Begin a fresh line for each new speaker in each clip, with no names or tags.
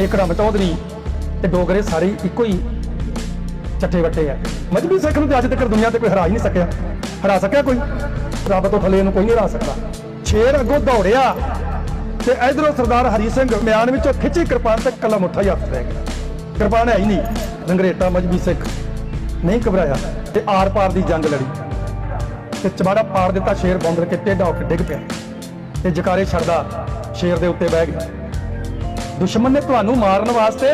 ਇਹ ਕੜਮ ਚੌਧਰੀ ਤੇ ਡੋਗਰੇ ਸਾਰੇ ਇੱਕੋ ਹੀ ਚੱਠੇ ਵੱਟੇ ਆ। ਮਜਬੀ ਸਿੱਖ ਨੂੰ ਤੇ ਅੱਜ ਤੱਕ ਦੁਨੀਆ ਤੇ ਕੋਈ ਹਰਾ ਹੀ ਨਹੀਂ ਸਕਿਆ। ਹਰਾ ਸਕਿਆ ਕੋਈ? ਰੱਬ ਤੋਂ ਥੱਲੇ ਨੂੰ ਕੋਈ ਨਹੀਂ ਹਰਾ ਸਕਦਾ। ਸ਼ੇਰ ਅੱਗੋਂ ਦੌੜਿਆ, ਤੇ ਇਧਰੋਂ ਸਰਦਾਰ ਹਰੀ ਸਿੰਘ ਮਿਆਨ ਵਿੱਚੋਂ ਖਿੱਚੀ ਕਿਰਪਾਨ ਤੇ ਕਲਮ ਉੱਠਾ ਹੀ ਹੱਥ ਰਹਿ ਗਿਆ। ਕਿਰਪਾਨ ਹੈ ਹੀ ਨਹੀਂ। ਰੰਗਰੇਟਾ ਮਜਬੀ ਸਿੱਖ ਨਹੀਂ ਘਬਰਾਇਆ, ਤੇ ਆਰ ਪਾਰ ਦੀ ਜੰਗ ਲੜੀ। ਤੇ ਚਮਾੜਾ ਪਾੜ ਦਿੱਤਾ ਸ਼ੇਰ, ਬੌਂਦਰ ਕੇ ਟੇਢਾ ਹੋ ਕੇ ਡਿੱਗ ਪਿਆ। ਤੇ ਜਕਾਰੇ ਛੱਡਦਾ, ਸ਼ੇਰ ਦੇ ਉੱਤੇ ਬਹਿ ਗਿਆ। ਦੁਸ਼ਮਣ ਨੇ ਤੁਹਾਨੂੰ ਮਾਰਨ ਵਾਸਤੇ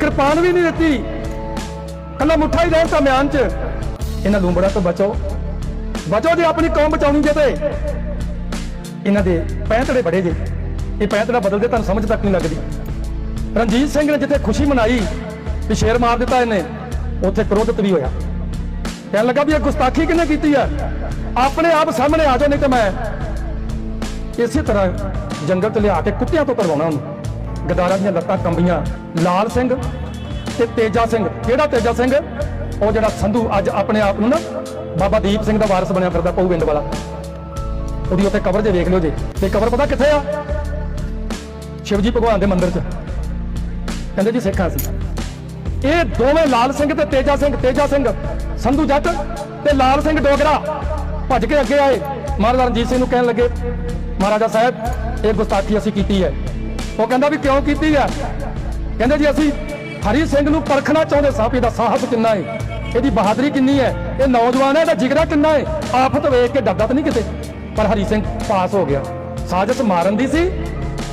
ਕਿਰਪਾਨ ਵੀ ਨਹੀਂ ਦਿੱਤੀ। ਕੱਲਾ ਮੁੱਠਾ ਹੀ ਰਹਿ ਤਾਂ ਮਿਆਨ ਚ। ਇਹਨਾਂ ਲੂੰਬੜਾ ਤੋਂ ਬਚੋ। ਬਚੋ ਜੇ, ਆਪਣੀ ਕੌਮ ਬਚਾਉਣੀ ਜੇ ਤੇ। ਇਹਨਾਂ ਦੇ ਪੈਂਤੜੇ ਬੜੇ ਜੇ। ਇਹ ਪੈਂਤੜਾ ਬਦਲਦੇ ਤੁਹਾਨੂੰ ਸਮਝ ਤੱਕ ਨਹੀਂ ਲੱਗਦੀ। ਰਣਜੀਤ ਸਿੰਘ ਨੇ ਜਿੱਥੇ ਖੁਸ਼ੀ ਮਨਾਈ ਵੀ ਸ਼ੇਰ ਮਾਰ ਦਿੱਤਾ ਇਹਨੇ, ਉੱਥੇ ਕ੍ਰੋਧਿਤ ਵੀ ਹੋਇਆ। ਕਹਿਣ ਲੱਗਾ ਵੀ ਇਹ ਗੁਸਤਾਖੀ ਕਿਹਨੇ ਕੀਤੀ ਹੈ ਆਪਣੇ ਆਪ ਸਾਹਮਣੇ ਆ ਜਾਓ, ਨਹੀਂ ਤਾਂ ਮੈਂ ਇਸੇ ਤਰ੍ਹਾਂ ਜੰਗਲ ਚ ਲਿਆ ਕੇ ਕੁੱਤਿਆਂ ਤੋਂ ਕਰਵਾਉਣਾ ਉਹਨੂੰ। ਗਦਾਰਾਂ ਦੀਆਂ ਲੱਤਾਂ ਕੰਬੀਆਂ। ਲਾਲ ਸਿੰਘ ਤੇ ਤੇਜਾ ਸਿੰਘ। ਕਿਹੜਾ ਤੇਜਾ ਸਿੰਘ? ਉਹ ਜਿਹੜਾ ਸੰਧੂ ਅੱਜ ਆਪਣੇ ਆਪ ਨੂੰ ਨਾ ਬਾਬਾ ਦੀਪ ਸਿੰਘ ਦਾ ਵਾਰਸ ਬਣਿਆ ਫਿਰਦਾ ਪਊ ਪਿੰਡ ਵਾਲਾ। ਉਹਦੀ ਉੱਥੇ ਕਬਰ ਜੇ ਵੇਖ ਲਿਓ ਜੇ। ਤੇ ਕਬਰ ਪਤਾ ਕਿੱਥੇ ਆ? ਸ਼ਿਵਜੀ ਭਗਵਾਨ ਦੇ ਮੰਦਿਰ 'ਚ। ਕਹਿੰਦੇ ਜੀ ਸਿੱਖਾਂ ਸੀ ਇਹ ਦੋਵੇਂ ਲਾਲ ਸਿੰਘ ਤੇ ਤੇਜਾ ਸਿੰਘ ਤੇਜਾ ਸਿੰਘ, ਸੰਧੂ ਜੱਟ ਤੇ ਲਾਲ ਸਿੰਘ ਡੋਗਰਾ ਭੱਜ ਕੇ ਅੱਗੇ ਆਏ। ਮਹਾਰਾਜਾ ਰਣਜੀਤ ਸਿੰਘ ਨੂੰ ਕਹਿਣ ਲੱਗੇ, ਮਹਾਰਾਜਾ ਸਾਹਿਬ, ਇਹ ਗੁਸਤਾਖੀ ਅਸੀਂ ਕੀਤੀ ਹੈ। ਉਹ ਕਹਿੰਦਾ ਵੀ ਕਿਉਂ ਕੀਤੀ ਹੈ ਕਹਿੰਦੇ ਜੀ ਅਸੀਂ ਹਰੀ ਸਿੰਘ ਨੂੰ ਪਰਖਣਾ ਚਾਹੁੰਦੇ ਸਾਂ ਵੀ ਇਹਦਾ ਸਾਹਸ ਕਿੰਨਾ ਹੈ ਇਹਦੀ ਬਹਾਦਰੀ ਕਿੰਨੀ ਹੈ ਇਹ ਨੌਜਵਾਨ ਹੈ, ਇਹਦਾ ਜਿਗਰਾ ਕਿੰਨਾ ਹੈ ਆਫਤ ਵੇਖ ਕੇ ਡਰਦਾ ਤਾਂ ਨਹੀਂ ਕਿਤੇ। ਪਰ ਹਰੀ ਸਿੰਘ ਪਾਸ ਹੋ ਗਿਆ। ਸਾਜ਼ਿਸ਼ ਮਾਰਨ ਦੀ ਸੀ,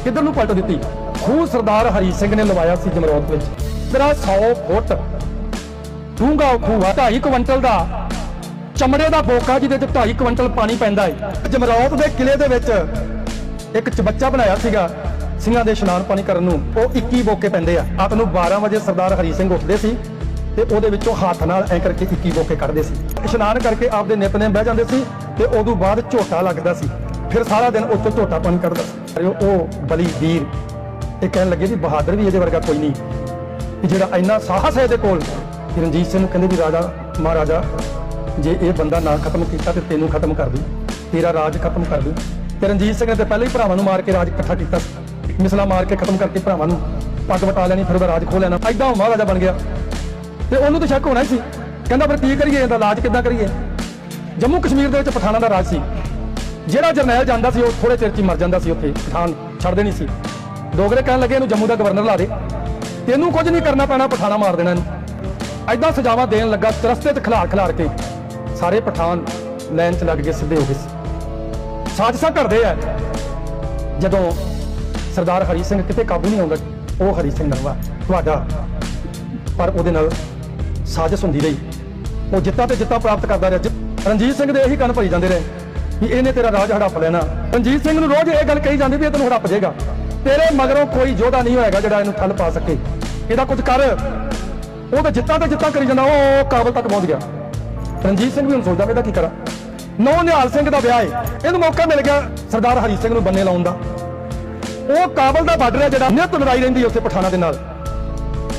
ਕਿੱਧਰ ਨੂੰ ਪਲਟ ਦਿੱਤੀ? ਖੂਹ ਸਰਦਾਰ ਹਰੀ ਸਿੰਘ ਨੇ ਲਵਾਇਆ ਸੀ ਜਮਰੌਤ ਵਿੱਚ। ਤੇਰਾ 100 ਫੁੱਟ। ਡੂੰਘਾ ਖੂਹ ਆ 2.5 ਕੁਇੰਟਲ ਦਾ। ਚਮੜੇ ਦਾ ਬੋਕਾ ਜਿਹਦੇ ਚ 2.5 ਕੁਇੰਟਲ ਪਾਣੀ ਪੈਂਦਾ ਹੈ ਜਮਰੌਤ ਦੇ ਕਿਲੇ ਦੇ ਵਿੱਚ ਇੱਕ ਚਬੱਚਾ ਬਣਾਇਆ ਸੀਗਾ। ਸਿੰਘਾਂ ਦੇ ਇਸ਼ਨਾਨ ਪਾਣੀ ਕਰਨ ਨੂੰ ਉਹ 21 ਬੋਕੇ ਪੈਂਦੇ ਆ। ਰਾਤ ਨੂੰ 12 ਵਜੇ ਸਰਦਾਰ ਹਰੀ ਸਿੰਘ ਉੱਠਦੇ ਸੀ ਤੇ ਉਹਦੇ ਵਿੱਚੋਂ ਹੱਥ ਨਾਲ ਐਂ ਕਰਕੇ 21 ਬੋਕੇ ਕੱਢਦੇ ਸੀ। ਇਸ਼ਨਾਨ ਕਰਕੇ ਆਪਦੇ ਨਿਤਨੇਮ ਬਹਿ ਜਾਂਦੇ ਸੀ ਤੇ ਉਦੋਂ ਬਾਅਦ ਝੋਟਾ ਲੱਗਦਾ ਸੀ। ਫਿਰ ਸਾਰਾ ਦਿਨ ਉੱਚੋਂ ਝੋਟਾ ਪਾਣੀ ਕੱਢਦਾ ਸੀ। ਉਹ- ਬਲੀ ਵੀਰ, ਇਹ ਕਹਿਣ ਲੱਗੇ ਵੀ ਬਹਾਦਰ ਵੀ ਇਹਦੇ ਵਰਗਾ ਕੋਈ ਨਹੀਂ। ਕਿ ਜਿਹੜਾ ਇੰਨਾ ਸਾਹਸ ਹੈ ਇਹਦੇ ਕੋਲ ਰਣਜੀਤ ਸਿੰਘ ਨੂੰ ਕਹਿੰਦੇ ਵੀ ਰਾਜਾ, ਮਹਾਰਾਜਾ, ਜੇ ਇਹ ਬੰਦਾ ਨਾ ਖਤਮ ਕੀਤਾ ਤੇ ਤੈਨੂੰ ਖਤਮ ਕਰ ਦੂ, ਤੇਰਾ ਰਾਜ ਖਤਮ ਕਰ ਦੂ। ਤੇ ਰਣਜੀਤ ਸਿੰਘ ਨੇ ਤੇ ਪਹਿਲਾਂ ਹੀ ਭਰਾਵਾਂ ਨੂੰ ਮਾਰ ਕੇ ਰਾਜ ਇਕੱਠਾ ਕੀਤਾ ਸੀ। ਮਿਸਲਾ ਮਾਰ ਕੇ ਖਤਮ ਕਰਕੇ ਭਰਾਵਾਂ ਨੂੰ ਪੱਗ ਵਟਾ ਲੈਣੀ, ਫਿਰ ਉਹਦਾ ਰਾਜ ਖੋਹ ਲੈਣਾ। ਐਦਾਂ ਉਹ ਮਹਾਰਾਜਾ ਬਣ ਗਿਆ। ਤੇ ਉਹਨੂੰ ਤਾਂ ਸ਼ੱਕ ਹੋਣਾ ਹੀ ਸੀ। ਕਹਿੰਦਾ, ਫਿਰ ਕੀ ਕਰੀਏ? ਇਹਦਾ ਇਲਾਜ ਕਿੱਦਾਂ ਕਰੀਏ? ਜੰਮੂ ਕਸ਼ਮੀਰ ਦੇ ਵਿੱਚ ਪਠਾਨਾਂ ਦਾ ਰਾਜ ਸੀ। ਜਿਹੜਾ ਜਰਨੈਲ ਜਾਂਦਾ ਸੀ, ਉਹ ਥੋੜੇ ਚਿਰ 'ਚ ਮਰ ਜਾਂਦਾ ਸੀ ਉੱਥੇ। ਪਠਾਨ ਛੱਡਦੇ ਨਹੀਂ ਸੀ। ਡੋਗਰੇ ਕਹਿਣ ਲੱਗੇ, ਇਹਨੂੰ ਜੰਮੂ ਦਾ ਗਵਰਨਰ ਲਾ ਦੇ। ਤੈਨੂੰ ਕੁਝ ਨਹੀਂ ਕਰਨਾ ਪੈਣਾ, ਪਠਾਣਾ ਮਾਰ ਦੇਣਾ ਇਹਨੂੰ। ਐਦਾਂ ਸਜ਼ਾਵਾਂ ਦੇਣ ਲੱਗਾ ਤਰਸਤੇ ਤੇ ਖਿਲਾਰ ਖਿਲਾਰ ਕੇ ਸਾਰੇ ਪਠਾਨ ਲਾਈਨ 'ਚ ਲੱਗ ਗਏ, ਸਿੱਧੇ ਹੋ ਗਏ। ਸੀ। ਸਾਜ਼ਿਸ਼ਾਂ ਕਰਦੇ ਆ। ਜਦੋਂ ਸਰਦਾਰ ਹਰੀ ਸਿੰਘ ਕਿਤੇ ਕਾਬੂ ਨਹੀਂ ਆਉਂਦਾ, ਉਹ ਹਰੀ ਸਿੰਘ ਨਰਵਾ ਤੁਹਾਡਾ, ਪਰ ਉਹਦੇ ਨਾਲ ਸਾਜ਼ਿਸ਼ ਹੁੰਦੀ ਰਹੀ। ਉਹ ਜਿੱਤਾਂ ਤੇ ਜਿੱਤਾਂ ਪ੍ਰਾਪਤ ਕਰਦਾ ਰਿਹਾ। ਰਣਜੀਤ ਸਿੰਘ ਦੇ ਇਹੀ ਕੰਨ ਭਰੀ ਜਾਂਦੇ ਰਹੇ ਵੀ ਇਹਨੇ ਤੇਰਾ ਰਾਜ ਹੜੱਪ ਲੈਣਾ। ਰਣਜੀਤ ਸਿੰਘ ਨੂੰ ਰੋਜ਼ ਇਹ ਗੱਲ ਕਹੀ ਜਾਂਦੀ ਵੀ ਇਹ ਤੈਨੂੰ ਹੜੱਪ ਜਾਏਗਾ ਤੇਰੇ ਮਗਰੋਂ ਕੋਈ ਯੋਧਾ ਨਹੀਂ ਹੋਏਗਾ ਜਿਹੜਾ ਇਹਨੂੰ ਥੱਲ ਪਾ ਸਕੇ। ਇਹਦਾ ਕੁਝ ਕਰ। ਉਹ ਤਾਂ ਜਿੱਤਾਂ ਤੇ ਜਿੱਤਾਂ ਕਰੀ ਜਾਂਦਾ, ਉਹ ਕਾਬਲ ਤੱਕ ਪਹੁੰਚ ਗਿਆ। ਰਣਜੀਤ ਸਿੰਘ ਵੀ ਹੁਣ ਸੋਚਦਾ ਵੀ ਇਹਦਾ ਕੀ ਕਰਾਂ। ਨੌ ਨਿਹਾਲ ਸਿੰਘ ਦਾ ਵਿਆਹ ਹੈ ਇਹਨੂੰ ਮੌਕਾ ਮਿਲ ਗਿਆ ਸਰਦਾਰ ਹਰੀ ਸਿੰਘ ਨੂੰ ਬੰਨੇ ਲਾਉਣ ਦਾ। ਉਹ ਕਾਬਲ ਦਾ ਬਾਰਡਰ ਹੈ ਜਿਹੜਾ ਨਿਤ ਲੜਾਈ ਰਹਿੰਦੀ ਉੱਥੇ ਪਠਾਣਾ ਦੇ ਨਾਲ।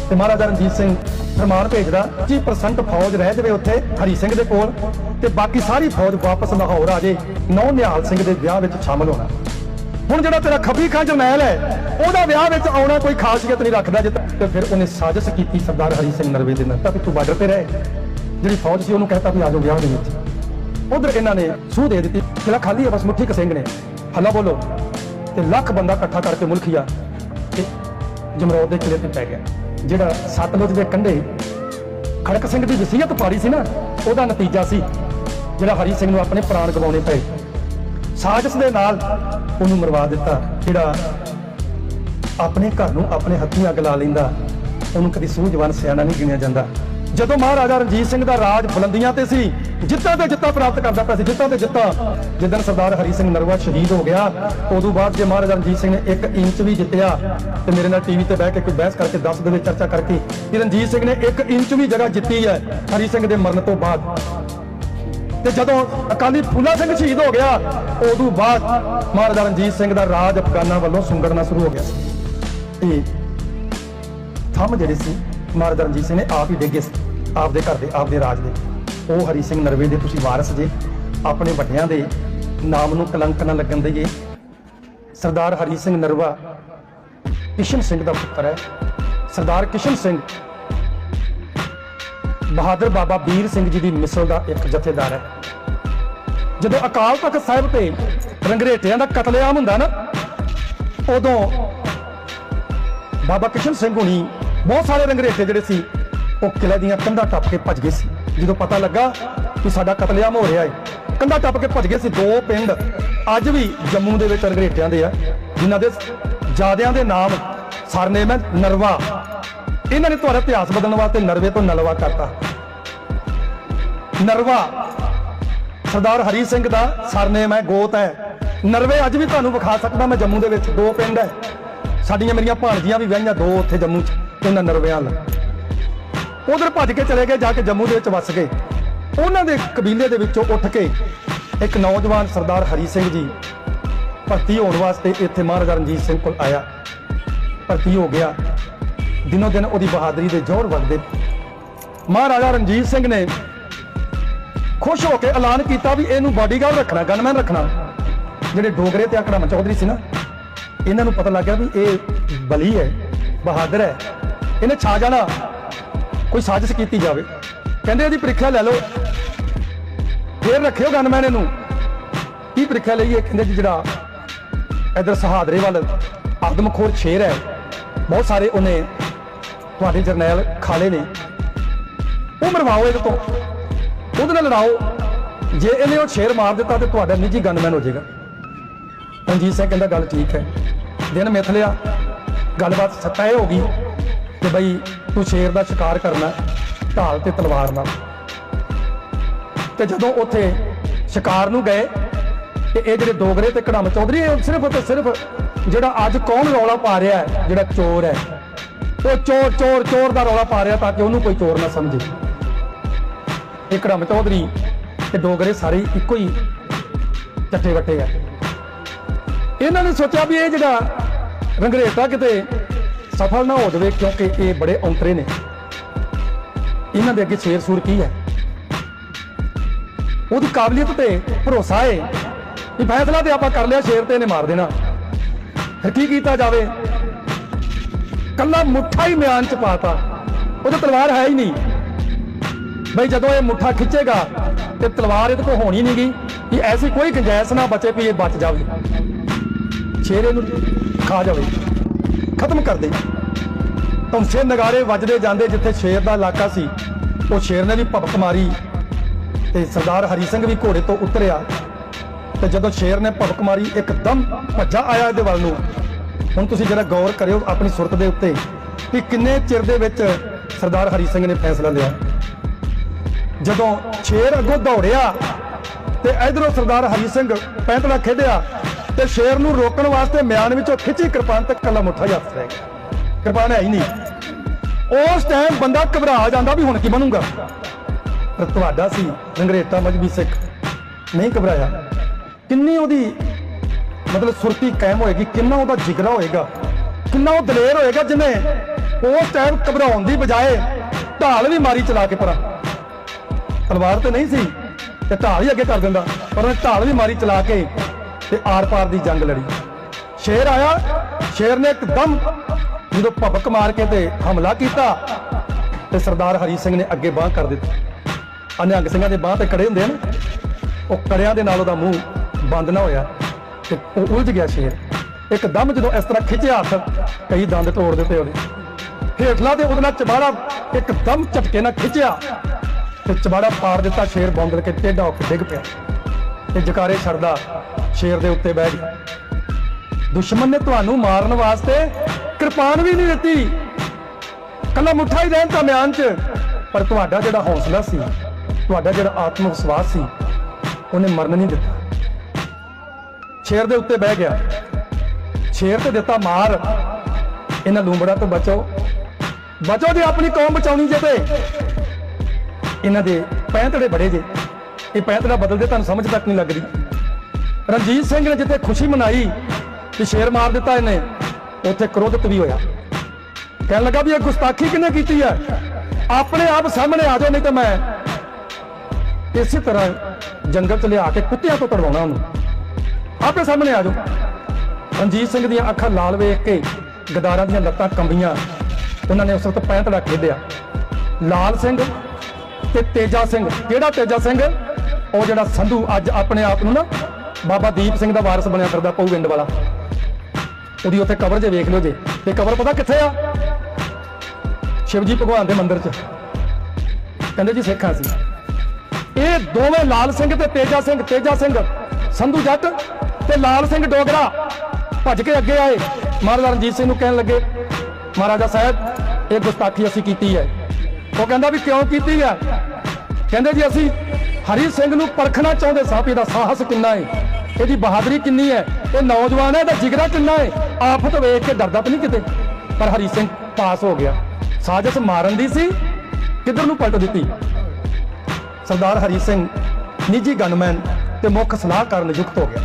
ਤੇ ਮਹਾਰਾਜਾ ਰਣਜੀਤ ਸਿੰਘ ਫਰਮਾਨ ਭੇਜਦਾ 20% ਫੌਜ ਰਹਿ ਜਾਵੇ ਉੱਥੇ ਹਰੀ ਸਿੰਘ ਦੇ ਕੋਲ ਤੇ ਬਾਕੀ ਸਾਰੀ ਫੌਜ ਵਾਪਸ ਲਾਹੌਰ ਆ ਜੇ ਨੌ ਨਿਹਾਲ ਸਿੰਘ ਦੇ ਵਿਆਹ ਵਿੱਚ ਸ਼ਾਮਲ ਹੋਣਾ। ਹੁਣ ਜਿਹੜਾ ਤੇਰਾ ਖੱਬੀ ਖਾਂ ਜਰਨੈਲ ਹੈ, ਉਹਦਾ ਵਿਆਹ ਵਿੱਚ ਆਉਣਾ ਕੋਈ ਖਾਸੀਅਤ ਨਹੀਂ ਰੱਖਦਾ ਜੇ ਤੇ ਫਿਰ ਉਹਨੇ ਸਾਜ਼ਿਸ਼ ਕੀਤੀ ਸਰਦਾਰ ਹਰੀ ਸਿੰਘ ਨਰਵੇ ਦੇ ਨਾਲ, ਤਾਂ ਵੀ ਤੂੰ ਬਾਰਡਰ ਤੇ ਰਹੇ। ਜਿਹੜੀ ਫੌਜ ਸੀ ਉਹਨੂੰ ਕਹਿਤਾ ਵੀ ਆ ਜਾਓ ਵਿਆਹ ਦੇ ਵਿੱਚ। ਉਧਰ ਇਹਨਾਂ ਨੇ ਸੂਹ ਦੇ ਦਿੱਤੀ ਕਿਲਾ ਖਾਲੀ ਹੈ ਬਸ ਮੁੱਠੀ ਕ ਸਿੰਘ ਨੇ ਹੱਲਾ ਬੋਲੋ। ਤੇ ਲੱਖ ਬੰਦਾ ਇਕੱਠਾ ਕਰਕੇ ਮੁਲਖੀਆ ਤੇ ਜਮਰੌਦ ਦੇ ਕਿਲੇ ਤੇ ਪੈ ਗਿਆ। ਜਿਹੜਾ ਸਤਲੁਜ ਦੇ ਕੰਢੇ ਖੜਕ ਸਿੰਘ ਦੀ ਵਸੀਅਤ ਪਾੜੀ ਸੀ ਨਾ, ਉਹਦਾ ਨਤੀਜਾ ਸੀ ਜਿਹੜਾ ਹਰੀ ਸਿੰਘ ਨੂੰ ਆਪਣੇ ਪ੍ਰਾਣ ਗਵਾਉਣੇ ਪਏ। ਸਾਜ਼ਿਸ਼ ਦੇ ਨਾਲ ਉਹਨੂੰ ਮਰਵਾ ਦਿੱਤਾ, ਜਿਹੜਾ ਆਪਣੇ ਘਰ ਨੂੰ ਆਪਣੇ ਹੱਥੀਂ ਅੱਗ ਲਾ ਲੈਂਦਾ, ਉਹਨੂੰ ਕਦੀ ਸੂਝਵਾਨ ਸਿਆਣਾ ਨਹੀਂ ਗਿਣਿਆ ਜਾਂਦਾ। ਜਦੋਂ ਮਹਾਰਾਜਾ ਰਣਜੀਤ ਸਿੰਘ ਦਾ ਰਾਜ ਬੁਲੰਦੀਆਂ ਤੇ ਸੀ ਜਿੱਤਾਂ ਤੇ ਜਿੱਤਾਂ ਪ੍ਰਾਪਤ ਕਰਦਾ ਪਿਆ ਸੀ, ਜਿੱਤਾਂ ਤੇ ਜਿੱਤਾਂ। ਜਿੱਦਣ ਸਰਦਾਰ ਹਰੀ ਸਿੰਘ ਨਰਵਾ ਸ਼ਹੀਦ ਹੋ ਗਿਆ, ਉਦੋਂ ਬਾਅਦ ਜੇ ਮਹਾਰਾਜਾ ਰਣਜੀਤ ਸਿੰਘ ਨੇ 1 ਇੰਚ ਵੀ ਜਿੱਤਿਆ, ਤੇ ਮੇਰੇ ਨਾਲ ਟੀਵੀ ਤੇ ਬਹਿ ਕੇ ਕੋਈ ਬਹਿਸ ਕਰਕੇ ਦੱਸ ਦੇਵੇ, ਚਰਚਾ ਕਰਕੇ ਕਿ ਰਣਜੀਤ ਸਿੰਘ ਨੇ 1 ਇੰਚ ਵੀ ਜਗ੍ਹਾ ਜਿੱਤੀ ਹੈ ਹਰੀ ਸਿੰਘ ਦੇ ਮਰਨ ਤੋਂ ਬਾਅਦ। ਤੇ ਜਦੋਂ ਅਕਾਲੀ ਫੂਲਾ ਸਿੰਘ ਸ਼ਹੀਦ ਹੋ ਗਿਆ, ਉਦੋਂ ਬਾਅਦ ਮਹਾਰਾਜਾ ਰਣਜੀਤ ਸਿੰਘ ਦਾ ਰਾਜ ਅਫਗਾਨਾਂ ਵੱਲੋਂ ਸੁੰਗੜਨਾ ਸ਼ੁਰੂ ਹੋ ਗਿਆ। ਸੀ ਤੇ ਥੰਮ ਜਿਹੜੇ ਸੀ, ਮਹਾਰਾਜਾ ਰਣਜੀਤ ਸਿੰਘ ਨੇ ਆਪ ਹੀ ਡੇਗੇ ਸੀ, ਆਪਦੇ ਘਰ ਦੇ, ਆਪਦੇ ਰਾਜ ਦੇ। ਉਹ ਹਰੀ ਸਿੰਘ ਨਰਵੇ ਦੇ ਤੁਸੀਂ ਵਾਰਸ ਜੇ, ਆਪਣੇ ਵੱਡਿਆਂ ਦੇ ਨਾਮ ਨੂੰ ਕਲੰਕ ਨਾ ਲੱਗਣ ਦੇਈਏ। ਸਰਦਾਰ ਹਰੀ ਸਿੰਘ ਨਰਵਾ, ਕਿਸ਼ਨ ਸਿੰਘ ਦਾ ਪੁੱਤਰ ਹੈ। ਸਰਦਾਰ ਕਿਸ਼ਨ ਸਿੰਘ, ਬਹਾਦਰ ਬਾਬਾ ਵੀਰ ਸਿੰਘ ਜੀ ਦੀ ਮਿਸਲ ਦਾ ਇੱਕ ਜਥੇਦਾਰ ਹੈ। ਜਦੋਂ ਅਕਾਲ ਤਖਤ ਸਾਹਿਬ ਤੇ ਰੰਗਰੇਟਿਆਂ ਦਾ ਕਤਲੇਆਮ ਹੁੰਦਾ ਨਾ, ਉਦੋਂ ਬਾਬਾ ਕਿਸ਼ਨ ਸਿੰਘ ਹੁਣੀ ਬਹੁਤ ਸਾਰੇ ਰੰਗਰੇਟੇ ਜਿਹੜੇ ਸੀ ਉਹ ਕਿਲੇ ਦੀਆਂ ਕੰਧਾਂ ਟੱਪ ਕੇ ਭੱਜ ਗਏ ਸੀ। ਜਦੋਂ ਪਤਾ ਲੱਗਾ ਕਿ ਸਾਡਾ ਕਤਲੇਆਮ ਹੋ ਰਿਹਾ ਹੈ ਕੰਧਾਂ ਟੱਪ ਕੇ ਭੱਜ ਗਏ ਸੀ ਦੋ ਪਿੰਡ। ਅੱਜ ਵੀ ਜੰਮੂ ਦੇ ਵਿੱਚ ਰੰਗਰੇਟਿਆਂ ਦੇ ਆ, ਜਿਨ੍ਹਾਂ ਦੇ ਜਾਦਿਆਂ ਦੇ ਨਾਮ ਸਰਨੇਮ ਹੈ ਨਰਵਾ। ਇਹਨਾਂ ਨੇ ਤੁਹਾਡਾ ਇਤਿਹਾਸ ਬਦਲਣ ਵਾਸਤੇ ਨਰਵੇ ਤੋਂ ਨਲਵਾ ਕਰਤਾ। ਨਰਵਾ, ਸਰਦਾਰ ਹਰੀ ਸਿੰਘ ਦਾ ਸਰਨੇਮ ਹੈ, ਗੋਤ ਹੈ। ਨਰਵੇ ਅੱਜ ਵੀ ਤੁਹਾਨੂੰ ਵਿਖਾ ਸਕਦਾ ਮੈਂ ਜੰਮੂ ਦੇ ਵਿੱਚ ਦੋ ਪਿੰਡ ਹੈ। ਸਾਡੀਆਂ ਮੇਰੀਆਂ ਭਾਣਜੀਆਂ ਵੀ ਵਿਆਹੀਆਂ ਦੋ ਉੱਥੇ ਜੰਮੂ 'ਚ, ਉਹਨਾਂ ਨਰਵਿਆਂ ਨਾਲ। ਉਧਰ ਭੱਜ ਕੇ ਚਲੇ ਗਏ, ਜਾ ਕੇ ਜੰਮੂ ਦੇ ਵਿੱਚ ਵਸ ਗਏ। ਉਹਨਾਂ ਦੇ ਕਬੀਲੇ ਦੇ ਵਿੱਚੋਂ ਉੱਠ ਕੇ ਇੱਕ ਨੌਜਵਾਨ ਸਰਦਾਰ ਹਰੀ ਸਿੰਘ ਜੀ ਭਰਤੀ ਹੋਣ ਵਾਸਤੇ ਇੱਥੇ ਮਹਾਰਾਜਾ ਰਣਜੀਤ ਸਿੰਘ ਕੋਲ ਆਇਆ। ਭਰਤੀ ਹੋ ਗਿਆ। ਦਿਨੋ ਦਿਨ ਉਹਦੀ ਬਹਾਦਰੀ ਦੇ ਜੋਰ ਵੱਧਦੇ। ਮਹਾਰਾਜਾ ਰਣਜੀਤ ਸਿੰਘ ਨੇ ਖੁਸ਼ ਹੋ ਕੇ ਐਲਾਨ ਕੀਤਾ ਵੀ ਇਹਨੂੰ ਬਾਡੀਗਾਰਡ ਰੱਖਣਾ ਗਨਮੈਨ ਰੱਖਣਾ। ਜਿਹੜੇ ਡੋਗਰੇ ਤੇ ਆਕੜਾ ਚੌਧਰੀ ਸੀ ਨਾ, ਇਹਨਾਂ ਨੂੰ ਪਤਾ ਲੱਗ ਗਿਆ ਵੀ ਇਹ ਬਲੀ ਹੈ, ਬਹਾਦਰ ਹੈ। ਇਹਨੇ ਛਾ ਜਾਣਾ। ਕੋਈ ਸਾਜ਼ਿਸ਼ ਕੀਤੀ ਜਾਵੇ। ਕਹਿੰਦੇ ਇਹਦੀ ਪ੍ਰੀਖਿਆ ਲੈ ਲਓ। ਫੇਰ ਰੱਖਿਓ ਗਨਮੈਨ ਇਹਨੂੰ। ਕੀ ਪ੍ਰੀਖਿਆ ਲਈਏ ਕਹਿੰਦੇ ਜੀ ਜਿਹੜਾ ਇਧਰ ਸਹਾਦਰੇ ਵੱਲ ਆਦਮਖੋਰ ਸ਼ੇਰ ਹੈ। ਬਹੁਤ ਸਾਰੇ ਉਹਨੇ ਤੁਹਾਡੇ ਜਰਨੈਲ ਖਾਲੇ ਨੇ। ਉਹ ਮਰਵਾਓ ਇਹਦੇ ਤੋਂ। ਉਹਦੇ ਨਾਲ ਲੜਾਓ। ਜੇ ਇਹਨੇ ਉਹ ਸ਼ੇਰ ਮਾਰ ਦਿੱਤਾ ਤੇ ਤੁਹਾਡਾ ਨਿੱਜੀ ਗਨਮੈਨ ਹੋ ਜਾਏਗਾ। ਰਣਜੀਤ ਸਿੰਘ ਕਹਿੰਦਾ ਗੱਲ ਠੀਕ ਹੈ। ਦਿਨ ਮਿੱਥ ਲਿਆ। ਗੱਲਬਾਤ ਇਹ ਹੋ ਗਈ। ਕਿ ਬਈ ਤੂੰ ਸ਼ੇਰ ਦਾ ਸ਼ਿਕਾਰ ਕਰਨਾ, ਢਾਲ ਤੇ ਤਲਵਾਰ ਨਾਲ। ਤੇ ਜਦੋਂ ਉੱਥੇ ਸ਼ਿਕਾਰ ਨੂੰ ਗਏ, ਤੇ ਇਹ ਜਿਹੜੇ ਡੋਗਰੇ ਤੇ ਕੜਮ, ਚੌਧਰੀ, ਇਹ ਸਿਰਫ ਤੇ ਸਿਰਫ ਜਿਹੜਾ ਅੱਜ ਕੌਣ ਰੌਲਾ ਪਾ ਰਿਹਾ ਹੈ, ਜਿਹੜਾ ਚੋਰ ਹੈ, ਉਹ ਚੋਰ ਚੋਰ ਚੋਰ ਦਾ ਰੌਲਾ ਪਾ ਰਿਹਾ ਤਾਂ ਕਿ ਉਹਨੂੰ ਕੋਈ ਚੋਰ ਨਾ ਸਮਝੇ। ਇਹ ਕੜਮ ਚੌਧਰੀ ਤੇ ਡੋਗਰੇ ਸਾਰੇ ਇੱਕੋ ਹੀ ਚੱਟੇ ਵੱਟੇ ਆ। ਇਹਨਾਂ ਨੇ ਸੋਚਿਆ ਵੀ ਇਹ ਜਿਹੜਾ ਰੰਗਰੇਟਾ ਕਿਤੇ ਸਫਲ ਨਾ ਹੋ ਜਾਵੇ ਕਿਉਂਕਿ ਇਹ ਬੜੇ ਔਂਤਰੇ ਨੇ। ਇਹਨਾਂ ਦੇ ਅੱਗੇ ਸ਼ੇਰ ਸੂਰ ਕੀ ਹੈ? ਉਹਦੀ ਕਾਬਲੀਅਤ ਤੇ ਭਰੋਸਾ ਹੈ। ਇਹ ਫੈਸਲਾ ਤੇ ਆਪਾਂ ਕਰ ਲਿਆ, ਸ਼ੇਰ ਤੇ ਇਹਨੇ ਮਾਰ ਦੇਣਾ। ਫਿਰ ਕੀ ਕੀਤਾ ਜਾਵੇ? ਕੱਲਾ ਮੁੱਠਾ ਹੀ ਮਿਆਨ ਚ ਪਾਤਾ। ਉਹਦੇ ਤਲਵਾਰ ਹੈ ਹੀ ਨਹੀਂ। ਬਈ ਜਦੋਂ ਇਹ ਮੁੱਠਾ ਖਿੱਚੇਗਾ ਤੇ ਤਲਵਾਰ ਇਹਦੇ ਕੋਲ ਹੋਣੀ ਨਹੀਂ ਗਈ ਕਿ ਐਸੀ ਕੋਈ ਗੁੰਜਾਇਸ਼ ਨਾ ਬਚੇ ਵੀ ਇਹ ਬਚ ਜਾਵੇ। ਸ਼ੇਰ ਇਹਨੂੰ ਖਾ ਜਾਵੇ। ਖਤਮ ਕਰ ਦੇ ਧੌਂਸੇ ਨਗਾਰੇ ਵੱਜਦੇ ਜਾਂਦੇ ਜਿੱਥੇ ਸ਼ੇਰ ਦਾ ਇਲਾਕਾ ਸੀ। ਉਹ ਸ਼ੇਰ ਨੇ ਵੀ ਭਪਕ ਮਾਰੀ ਤੇ ਸਰਦਾਰ ਹਰੀ ਸਿੰਘ ਵੀ ਘੋੜੇ ਤੋਂ ਉਤਰਿਆ। ਤੇ ਜਦੋਂ ਸ਼ੇਰ ਨੇ ਭਪਕ ਮਾਰੀ, ਇੱਕਦਮ ਭੱਜਾ ਆਇਆ ਇਹਦੇ ਵੱਲ ਨੂੰ। ਹੁਣ ਤੁਸੀਂ ਜਰਾ ਗੌਰ ਕਰਿਓ ਆਪਣੀ ਸੁਰਤ ਦੇ ਉੱਤੇ ਕਿ ਕਿੰਨੇ ਚਿਰ ਦੇ ਵਿੱਚ ਸਰਦਾਰ ਹਰੀ ਸਿੰਘ ਨੇ ਫੈਸਲਾ ਲਿਆ। ਜਦੋਂ ਸ਼ੇਰ ਅੱਗੋਂ ਦੌੜਿਆ ਤੇ ਇਧਰੋਂ ਸਰਦਾਰ ਹਰੀ ਸਿੰਘ ਪੈਂਤੜਾ ਖੇਡਿਆ ਤੇ ਸ਼ੇਰ ਨੂੰ ਰੋਕਣ ਵਾਸਤੇ ਮਿਆਨ ਵਿੱਚੋਂ ਖਿੱਚੀ ਕਿਰਪਾਨ ਤੇ ਕੱਲਾ ਮੁੱਠਾ ਹੀ ਹੱਥ ਰਹਿ ਗਿਆ। ਕਿਰਪਾਨ ਹੈ ਹੀ ਨਹੀਂ। ਉਸ ਟਾਈਮ ਬੰਦਾ ਘਬਰਾ ਜਾਂਦਾ ਵੀ ਹੁਣ ਕੀ ਬਣੂਗਾ। ਪਰ ਤੁਹਾਡਾ ਸੀ ਰੰਗਰੇਟਾ ਮਜਬੀ ਸਿੱਖ। ਨਹੀਂ ਘਬਰਾਇਆ। ਕਿੰਨੀ ਉਹਦੀ ਮਤਲਬ ਸੁਰਤੀ ਕਾਇਮ ਹੋਏਗੀ, ਕਿੰਨਾ ਉਹਦਾ ਜਿਗਰਾ ਹੋਏਗਾ, ਕਿੰਨਾ ਉਹ ਦਲੇਰ ਹੋਏਗਾ ਜਿਹਨੇ ਉਸ ਟਾਈਮ ਘਬਰਾਉਣ ਦੀ ਬਜਾਏ ਢਾਲ ਵੀ ਮਾਰੀ ਚਲਾ ਕੇ ਪਰਾਂ। ਤਲਵਾਰ ਤੇ ਨਹੀਂ ਸੀ ਤੇ ਢਾਲ ਹੀ ਅੱਗੇ ਕਰ ਦਿੰਦਾ, ਪਰ ਉਹਨੇ ਢਾਲ ਵੀ ਮਾਰੀ ਚਲਾ ਕੇ ਤੇ ਆਰ-ਪਾਰ ਦੀ ਜੰਗ ਲੜੀ। ਸ਼ੇਰ ਆਇਆ, ਸ਼ੇਰ ਨੇ ਇੱਕਦਮ ਜਦੋਂ ਭਬਕ ਮਾਰ ਕੇ ਤੇ ਹਮਲਾ ਕੀਤਾ ਤੇ ਸਰਦਾਰ ਹਰੀ ਸਿੰਘ ਨੇ ਅੱਗੇ ਬਾਹ ਕਰ ਦਿੱਤੀ। ਅਨਿਹੰਗ ਸਿੰਘਾਂ ਦੇ ਬਾਹ ਤੇ ਕੜੇ ਹੁੰਦੇ ਆ ਨਾ, ਉਹ ਕੜਿਆਂ ਦੇ ਨਾਲ ਉਹਦਾ ਮੂੰਹ ਬੰਦ ਨਾ ਹੋਇਆ ਤੇ ਉਹ ਉਲਝ ਗਿਆ ਸ਼ੇਰ। ਇੱਕਦਮ ਜਦੋਂ ਇਸ ਤਰ੍ਹਾਂ ਖਿੱਚਿਆ ਹੱਥ, ਕਈ ਦੰਦ ਤੋੜ ਦਿੱਤੇ ਉਹਦੇ ਹੇਠਲਾ ਤੇ ਉਹਦੇ ਨਾਲ ਚਬਾੜਾ ਇੱਕਦਮ ਝਟਕੇ ਨਾਲ ਖਿੱਚਿਆ ਤੇ ਚਬਾੜਾ ਪਾੜ ਦਿੱਤਾ, ਸ਼ੇਰ ਬੌਂਦਲ ਕੇ ਟੇਢਾ ਹੋ ਕੇ ਡਿੱਗ ਪਿਆ। ਤੇ ਜਕਾਰੇ ਛੱਡਦਾ, ਸ਼ੇਰ ਦੇ ਉੱਤੇ ਬਹਿ ਗਿਆ। ਦੁਸ਼ਮਣ ਨੇ ਤੁਹਾਨੂੰ ਮਾਰਨ ਵਾਸਤੇ ਕਿਰਪਾਨ ਵੀ ਨਹੀਂ ਦਿੱਤੀ। ਕੱਲਾ ਮੁੱਠਾ ਹੀ ਰਹਿਣ ਤਾਂ ਮਿਆਨ 'ਚ। ਪਰ ਤੁਹਾਡਾ ਜਿਹੜਾ ਹੌਸਲਾ ਸੀ, ਤੁਹਾਡਾ ਜਿਹੜਾ ਆਤਮ ਵਿਸ਼ਵਾਸ ਸੀ, ਉਹਨੇ ਮਰਨ ਨਹੀਂ ਦਿੱਤਾ। ਸ਼ੇਰ ਦੇ ਉੱਤੇ ਬਹਿ ਗਿਆ। ਸ਼ੇਰ ਤੇ ਦਿੱਤਾ ਮਾਰ। ਇਹਨਾਂ ਲੂੰਬੜਾ ਤੋਂ ਬਚੋ। ਬਚੋ ਜੇ ਆਪਣੀ ਕੌਮ ਬਚਾਉਣੀ ਜੇ ਤੇ। ਇਹਨਾਂ ਦੇ ਪੈਂਤੜੇ ਬੜੇ ਜੇ। ਇਹ ਪੈਂਤੜਾ ਬਦਲਦੇ ਤੁਹਾਨੂੰ ਸਮਝ ਤੱਕ ਨਹੀਂ ਲੱਗਦੀ। ਰਣਜੀਤ ਸਿੰਘ ਨੇ ਜਿੱਥੇ ਖੁਸ਼ੀ ਮਨਾਈ ਕਿ ਸ਼ੇਰ ਮਾਰ ਦਿੱਤਾ ਇਹਨੇ, ਉੱਥੇ ਕ੍ਰੋਧਿਤ ਵੀ ਹੋਇਆ। ਕਹਿਣ ਲੱਗਾ ਵੀ ਇਹ ਗੁਸਤਾਖੀ ਕਿਹਨੇ ਕੀਤੀ ਹੈ? ਆਪਣੇ ਆਪ ਸਾਹਮਣੇ ਆ ਜਾਓ, ਨਹੀਂ ਤਾਂ ਮੈਂ ਇਸੇ ਤਰ੍ਹਾਂ ਜੰਗਲ ਚ ਲਿਆ ਕੇ ਕੁੱਤਿਆਂ ਤੋਂ ਤੜਵਾਉਣਾ ਉਹਨੂੰ। ਆਪੇ ਸਾਹਮਣੇ ਆ ਜਾਓ। ਰਣਜੀਤ ਸਿੰਘ ਦੀਆਂ ਅੱਖਾਂ ਲਾਲ ਵੇਖ ਕੇ ਗਦਾਰਾਂ ਦੀਆਂ ਲੱਤਾਂ ਕੰਬੀਆਂ। ਉਹਨਾਂ ਨੇ ਉਸ ਵਕਤ ਪੈਂਤੜਾ ਖੇਡਿਆ ਲਾਲ ਸਿੰਘ ਤੇ ਤੇਜਾ ਸਿੰਘ। ਕਿਹੜਾ ਤੇਜਾ ਸਿੰਘ? ਉਹ ਜਿਹੜਾ ਸੰਧੂ ਅੱਜ ਆਪਣੇ ਆਪ ਨੂੰ ਨਾ ਬਾਬਾ ਦੀਪ ਸਿੰਘ ਦਾ ਵਾਰਸ ਬਣਿਆ ਫਿਰਦਾ ਪਊ ਪਿੰਡ ਵਾਲਾ। ਉਹਦੀ ਉੱਥੇ ਕਬਰ ਜੇ ਵੇਖ ਲਿਓ ਜੇ। ਤੇ ਕਬਰ ਪਤਾ ਕਿੱਥੇ ਆ? ਸ਼ਿਵਜੀ ਭਗਵਾਨ ਦੇ ਮੰਦਿਰ 'ਚ। ਕਹਿੰਦੇ ਜੀ ਸਿੱਖਾਂ ਸੀ ਇਹ ਦੋਵੇਂ ਲਾਲ ਸਿੰਘ ਤੇ ਤੇਜਾ ਸਿੰਘ ਤੇਜਾ ਸਿੰਘ, ਸੰਧੂ ਜੱਟ ਤੇ ਲਾਲ ਸਿੰਘ ਡੋਗਰਾ ਭੱਜ ਕੇ ਅੱਗੇ ਆਏ। ਮਹਾਰਾਜਾ ਰਣਜੀਤ ਸਿੰਘ ਨੂੰ ਕਹਿਣ ਲੱਗੇ, ਮਹਾਰਾਜਾ ਸਾਹਿਬ, ਇਹ ਗੁਸਤਾਖੀ ਅਸੀਂ ਕੀਤੀ ਹੈ। ਉਹ ਕਹਿੰਦਾ ਵੀ ਕਿਉਂ ਕੀਤੀ ਹੈ? ਕਹਿੰਦੇ ਜੀ ਅਸੀਂ ਹਰੀ ਸਿੰਘ ਨੂੰ ਪਰਖਣਾ ਚਾਹੁੰਦੇ ਸਾਂ ਇਹਦਾ ਸਾਹਸ ਕਿੰਨਾ ਹੈ ਇਹਦੀ ਬਹਾਦਰੀ ਕਿੰਨੀ ਹੈ ਇਹ ਨੌਜਵਾਨ ਹੈ, ਇਹਦਾ ਜਿਗਰਾ ਕਿੰਨਾ ਹੈ ਆਫਤ ਵੇਖ ਕੇ ਡਰਦਾ ਤਾਂ ਨਹੀਂ ਕਿਤੇ। ਪਰ ਹਰੀ ਸਿੰਘ ਪਾਸ ਹੋ ਗਿਆ। ਸਾਜ਼ਿਸ਼ ਮਾਰਨ ਦੀ ਸੀ। ਕਿੱਧਰ ਨੂੰ ਪਲਟ ਦਿੱਤੀ? ਸਰਦਾਰ ਹਰੀ ਸਿੰਘ ਨਿੱਜੀ ਗਨਮੈਨ ਤੇ ਮੁੱਖ ਸਲਾਹਕਾਰ ਨਿਯੁਕਤ ਹੋ ਗਿਆ।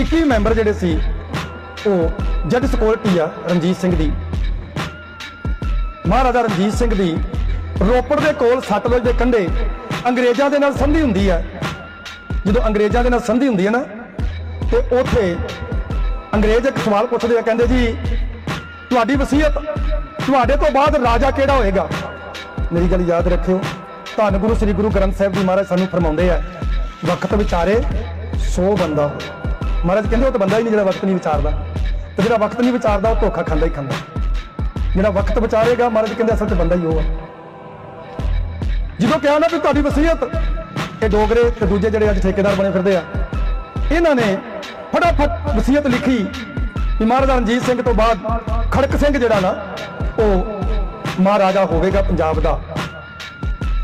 21 ਮੈਂਬਰ ਜਿਹੜੇ ਸੀ, ਉਹ ਜੱਜ ਸਿਕਿਉਰਿਟੀ ਆ ਰਣਜੀਤ ਸਿੰਘ ਦੀ। ਮਹਾਰਾਜਾ ਰਣਜੀਤ ਸਿੰਘ ਦੀ ਰੋਪੜ ਦੇ ਕੋਲ ਸਤਲੁਜ ਦੇ ਕੰਢੇ ਅੰਗਰੇਜ਼ਾਂ ਦੇ ਨਾਲ ਸੰਧੀ ਹੁੰਦੀ ਹੈ ਜਦੋਂ ਅੰਗਰੇਜ਼ਾਂ ਦੇ ਨਾਲ ਸੰਧੀ ਹੁੰਦੀ ਹੈ ਨਾ, ਤੇ ਉੱਥੇ ਅੰਗਰੇਜ਼ ਇੱਕ ਸਵਾਲ ਪੁੱਛਦੇ ਆ, ਕਹਿੰਦੇ ਜੀ, ਤੁਹਾਡੀ ਵਸੀਅਤ ਤੁਹਾਡੇ ਤੋਂ ਬਾਅਦ ਰਾਜਾ ਕਿਹੜਾ ਹੋਏਗਾ? ਮੇਰੀ ਗੱਲ ਯਾਦ ਰੱਖਿਓ, ਧੰਨ ਗੁਰੂ ਸ੍ਰੀ ਗੁਰੂ ਗ੍ਰੰਥ ਸਾਹਿਬ ਜੀ ਮਹਾਰਾਜ ਸਾਨੂੰ ਫਰਮਾਉਂਦੇ ਆ, ਵਕਤ ਵਿਚਾਰੇ ਸੋ ਬੰਦਾ ਮਹਾਰਾਜ ਕਹਿੰਦੇ, ਉਹ ਤਾਂ ਬੰਦਾ ਹੀ ਨਹੀਂ ਜਿਹੜਾ ਵਕਤ ਨਹੀਂ ਵਿਚਾਰਦਾ। ਤੇ ਜਿਹੜਾ ਵਕਤ ਨਹੀਂ ਵਿਚਾਰਦਾ, ਉਹ ਧੋਖਾ ਖਾਂਦਾ ਹੀ ਖਾਂਦਾ। ਜਿਹੜਾ ਵਕਤ ਵਿਚਾਰੇਗਾ, ਮਹਾਰਾਜ ਕਹਿੰਦੇ, ਅਸਲ 'ਚ ਬੰਦਾ ਹੀ ਉਹ ਆ। ਜਦੋਂ ਕਿਹਾ ਨਾ ਵੀ ਤੁਹਾਡੀ ਵਸੀਅਤ ਇਹ ਡੋਗਰੇ ਤੇ ਦੂਜੇ ਜਿਹੜੇ ਅੱਜ ਠੇਕੇਦਾਰ ਬਣੇ ਫਿਰਦੇ ਆ, ਇਹਨਾਂ ਨੇ ਫਟਾਫਟ ਵਸੀਅਤ ਲਿਖੀ ਕਿ ਮਹਾਰਾਜਾ ਰਣਜੀਤ ਸਿੰਘ ਤੋਂ ਬਾਅਦ ਖੜਕ ਸਿੰਘ ਜਿਹੜਾ ਨਾ, ਉਹ ਮਹਾਰਾਜਾ ਹੋਵੇਗਾ ਪੰਜਾਬ ਦਾ।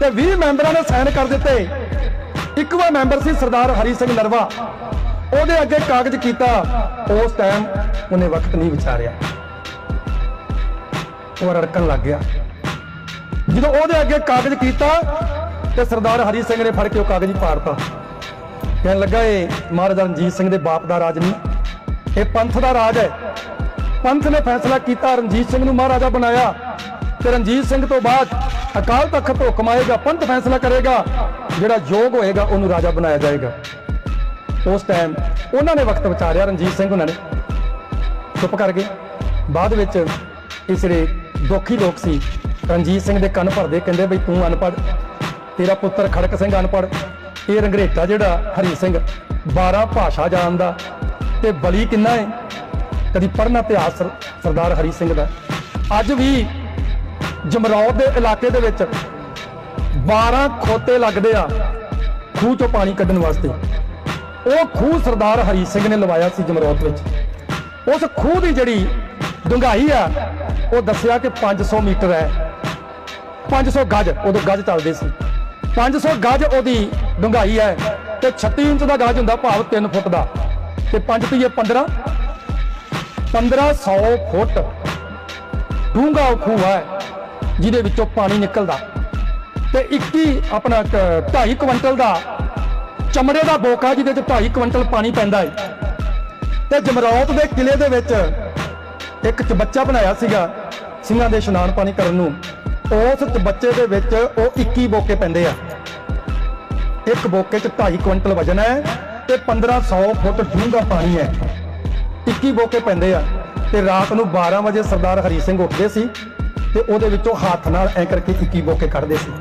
ਤੇ 20 ਮੈਂਬਰਾਂ ਨੇ ਸਾਈਨ ਕਰ ਦਿੱਤੇ। ਇੱਕਵਾ ਮੈਂਬਰ ਸੀ ਸਰਦਾਰ ਹਰੀ ਸਿੰਘ ਨਰਵਾ। ਉਹਦੇ ਅੱਗੇ ਕਾਗਜ਼ ਕੀਤਾ, ਉਸ ਟਾਈਮ ਉਹਨੇ ਵਕਤ ਨਹੀਂ ਵਿਚਾਰਿਆ। ਉਹ ਰੜਕਣ ਲੱਗ ਗਿਆ। ਜਦੋਂ ਉਹਦੇ ਅੱਗੇ ਕਾਗਜ਼ ਕੀਤਾ ਤੇ ਸਰਦਾਰ ਹਰੀ ਸਿੰਘ ਨੇ ਫੜ ਕੇ ਉਹ ਕਾਗਜ਼ ਹੀ ਪਾੜਤਾ ਕਹਿਣ ਲੱਗਾ ਇਹ ਮਹਾਰਾਜਾ ਰਣਜੀਤ ਸਿੰਘ ਦੇ ਬਾਪ ਦਾ ਰਾਜ ਨਹੀਂ। ਇਹ ਪੰਥ ਦਾ ਰਾਜ ਹੈ। ਪੰਥ ਨੇ ਫੈਸਲਾ ਕੀਤਾ, ਰਣਜੀਤ ਸਿੰਘ ਨੂੰ ਮਹਾਰਾਜਾ ਬਣਾਇਆ। ਤੇ ਰਣਜੀਤ ਸਿੰਘ ਤੋਂ ਬਾਅਦ ਅਕਾਲ ਤਖਤ ਤੋਂ ਹੁਕਮ ਆਏਗਾ ਪੰਥ ਫੈਸਲਾ ਕਰੇਗਾ, ਜਿਹੜਾ ਯੋਗ ਹੋਏਗਾ, ਉਹਨੂੰ ਰਾਜਾ ਬਣਾਇਆ ਜਾਏਗਾ। ਉਸ ਟਾਈਮ ਉਹਨਾਂ ਨੇ ਵਕਤ ਵਿਚਾਰਿਆ, ਰਣਜੀਤ ਸਿੰਘ ਉਹਨਾਂ ਨੇ। ਚੁੱਪ ਕਰ ਗਏ। ਬਾਅਦ ਵਿੱਚ ਇਸ ਦੁਖੀ ਲੋਕ ਸੀ ਰਣਜੀਤ ਸਿੰਘ ਦੇ ਕੰਨ ਭਰਦੇ ਕਹਿੰਦੇ ਬਈ ਤੂੰ ਅਨਪੜ੍ਹ, ਤੇਰਾ ਪੁੱਤਰ ਖੜਕ ਸਿੰਘ ਅਨਪੜ੍ਹ। ਇਹ ਰੰਗਰੇਟਾ ਜਿਹੜਾ ਹਰੀ ਸਿੰਘ 12 ਭਾਸ਼ਾ ਜਾਣਦਾ ਤੇ ਬਲੀ ਕਿੰਨਾ ਹੈ ਕਦੀ ਪੜ੍ਹਨਾ ਇਤਿਹਾਸ ਸਰਦਾਰ ਹਰੀ ਸਿੰਘ ਦਾ। ਅੱਜ ਵੀ ਜਮਰੌਦ ਦੇ ਇਲਾਕੇ ਦੇ ਵਿੱਚ 12 ਖੋਤੇ ਲੱਗਦੇ ਆ ਖੂਹ ਚੋਂ ਪਾਣੀ ਕੱਢਣ ਵਾਸਤੇ। ਉਹ ਖੂਹ ਸਰਦਾਰ ਹਰੀ ਸਿੰਘ ਨੇ ਲਵਾਇਆ ਸੀ ਜਮਰੌਦ ਵਿੱਚ। ਉਸ ਖੂਹ ਦੀ ਜਿਹੜੀ ਡੂੰਘਾਈ ਆ, ਉਹ ਦੱਸਿਆ ਕਿ 500 ਮੀਟਰ ਹੈ। 500 ਗਜ ਉਦੋਂ ਗਜ ਚੱਲਦੇ ਸੀ। 500 ਗਜ ਉਹਦੀ ਡੂੰਘਾਈ ਹੈ ਤੇ 36 ਇੰਚ ਦਾ ਗਜ ਹੁੰਦਾ ਭਾਵ 3 ਫੁੱਟ ਦਾ। ਤੇ 5 ਤੀਏ 15 1500 ਫੁੱਟ ਡੂੰਘਾ ਉਹ ਖੂਹ ਹੈ, ਜਿਹਦੇ ਵਿੱਚੋਂ ਪਾਣੀ ਨਿਕਲਦਾ। ਤੇ 21 ਆਪਣਾ 2.5 ਕੁਇੰਟਲ ਦਾ ਚਮੜੇ ਦਾ ਬੋਕਾ ਜਿਹਦੇ ਚ 2.5 ਕੁਇੰਟਲ ਪਾਣੀ ਪੈਂਦਾ ਹੈ। ਤੇ ਜਮਰੌਤ ਦੇ ਕਿਲੇ ਦੇ ਵਿੱਚ ਇੱਕ ਚਬੱਚਾ ਬਣਾਇਆ ਸੀਗਾ, ਸਿੰਘਾਂ ਦੇ ਇਸ਼ਨਾਨ ਪਾਣੀ ਕਰਨ ਨੂੰ। ਉਸ ਬੱਚੇ ਦੇ ਵਿੱਚ ਉਹ 21 ਬੋਕੇ ਪੈਂਦੇ ਆ। ਇੱਕ ਬੋਕੇ 'ਚ 2.5 ਕੁਇੰਟਲ ਵਜਨ ਹੈ ਤੇ 1500 ਫੁੱਟ ਡੂੰਘਾ ਪਾਣੀ ਹੈ। 21 ਬੋਕੇ ਪੈਂਦੇ ਆ ਤੇ ਰਾਤ ਨੂੰ 12 ਵਜੇ ਸਰਦਾਰ ਹਰੀ ਸਿੰਘ ਉੱਠਦੇ ਸੀ ਤੇ ਉਹਦੇ ਵਿੱਚੋਂ ਹੱਥ ਨਾਲ ਐ ਕਰਕੇ 21 ਬੋਕੇ ਕੱਢਦੇ ਸੀ।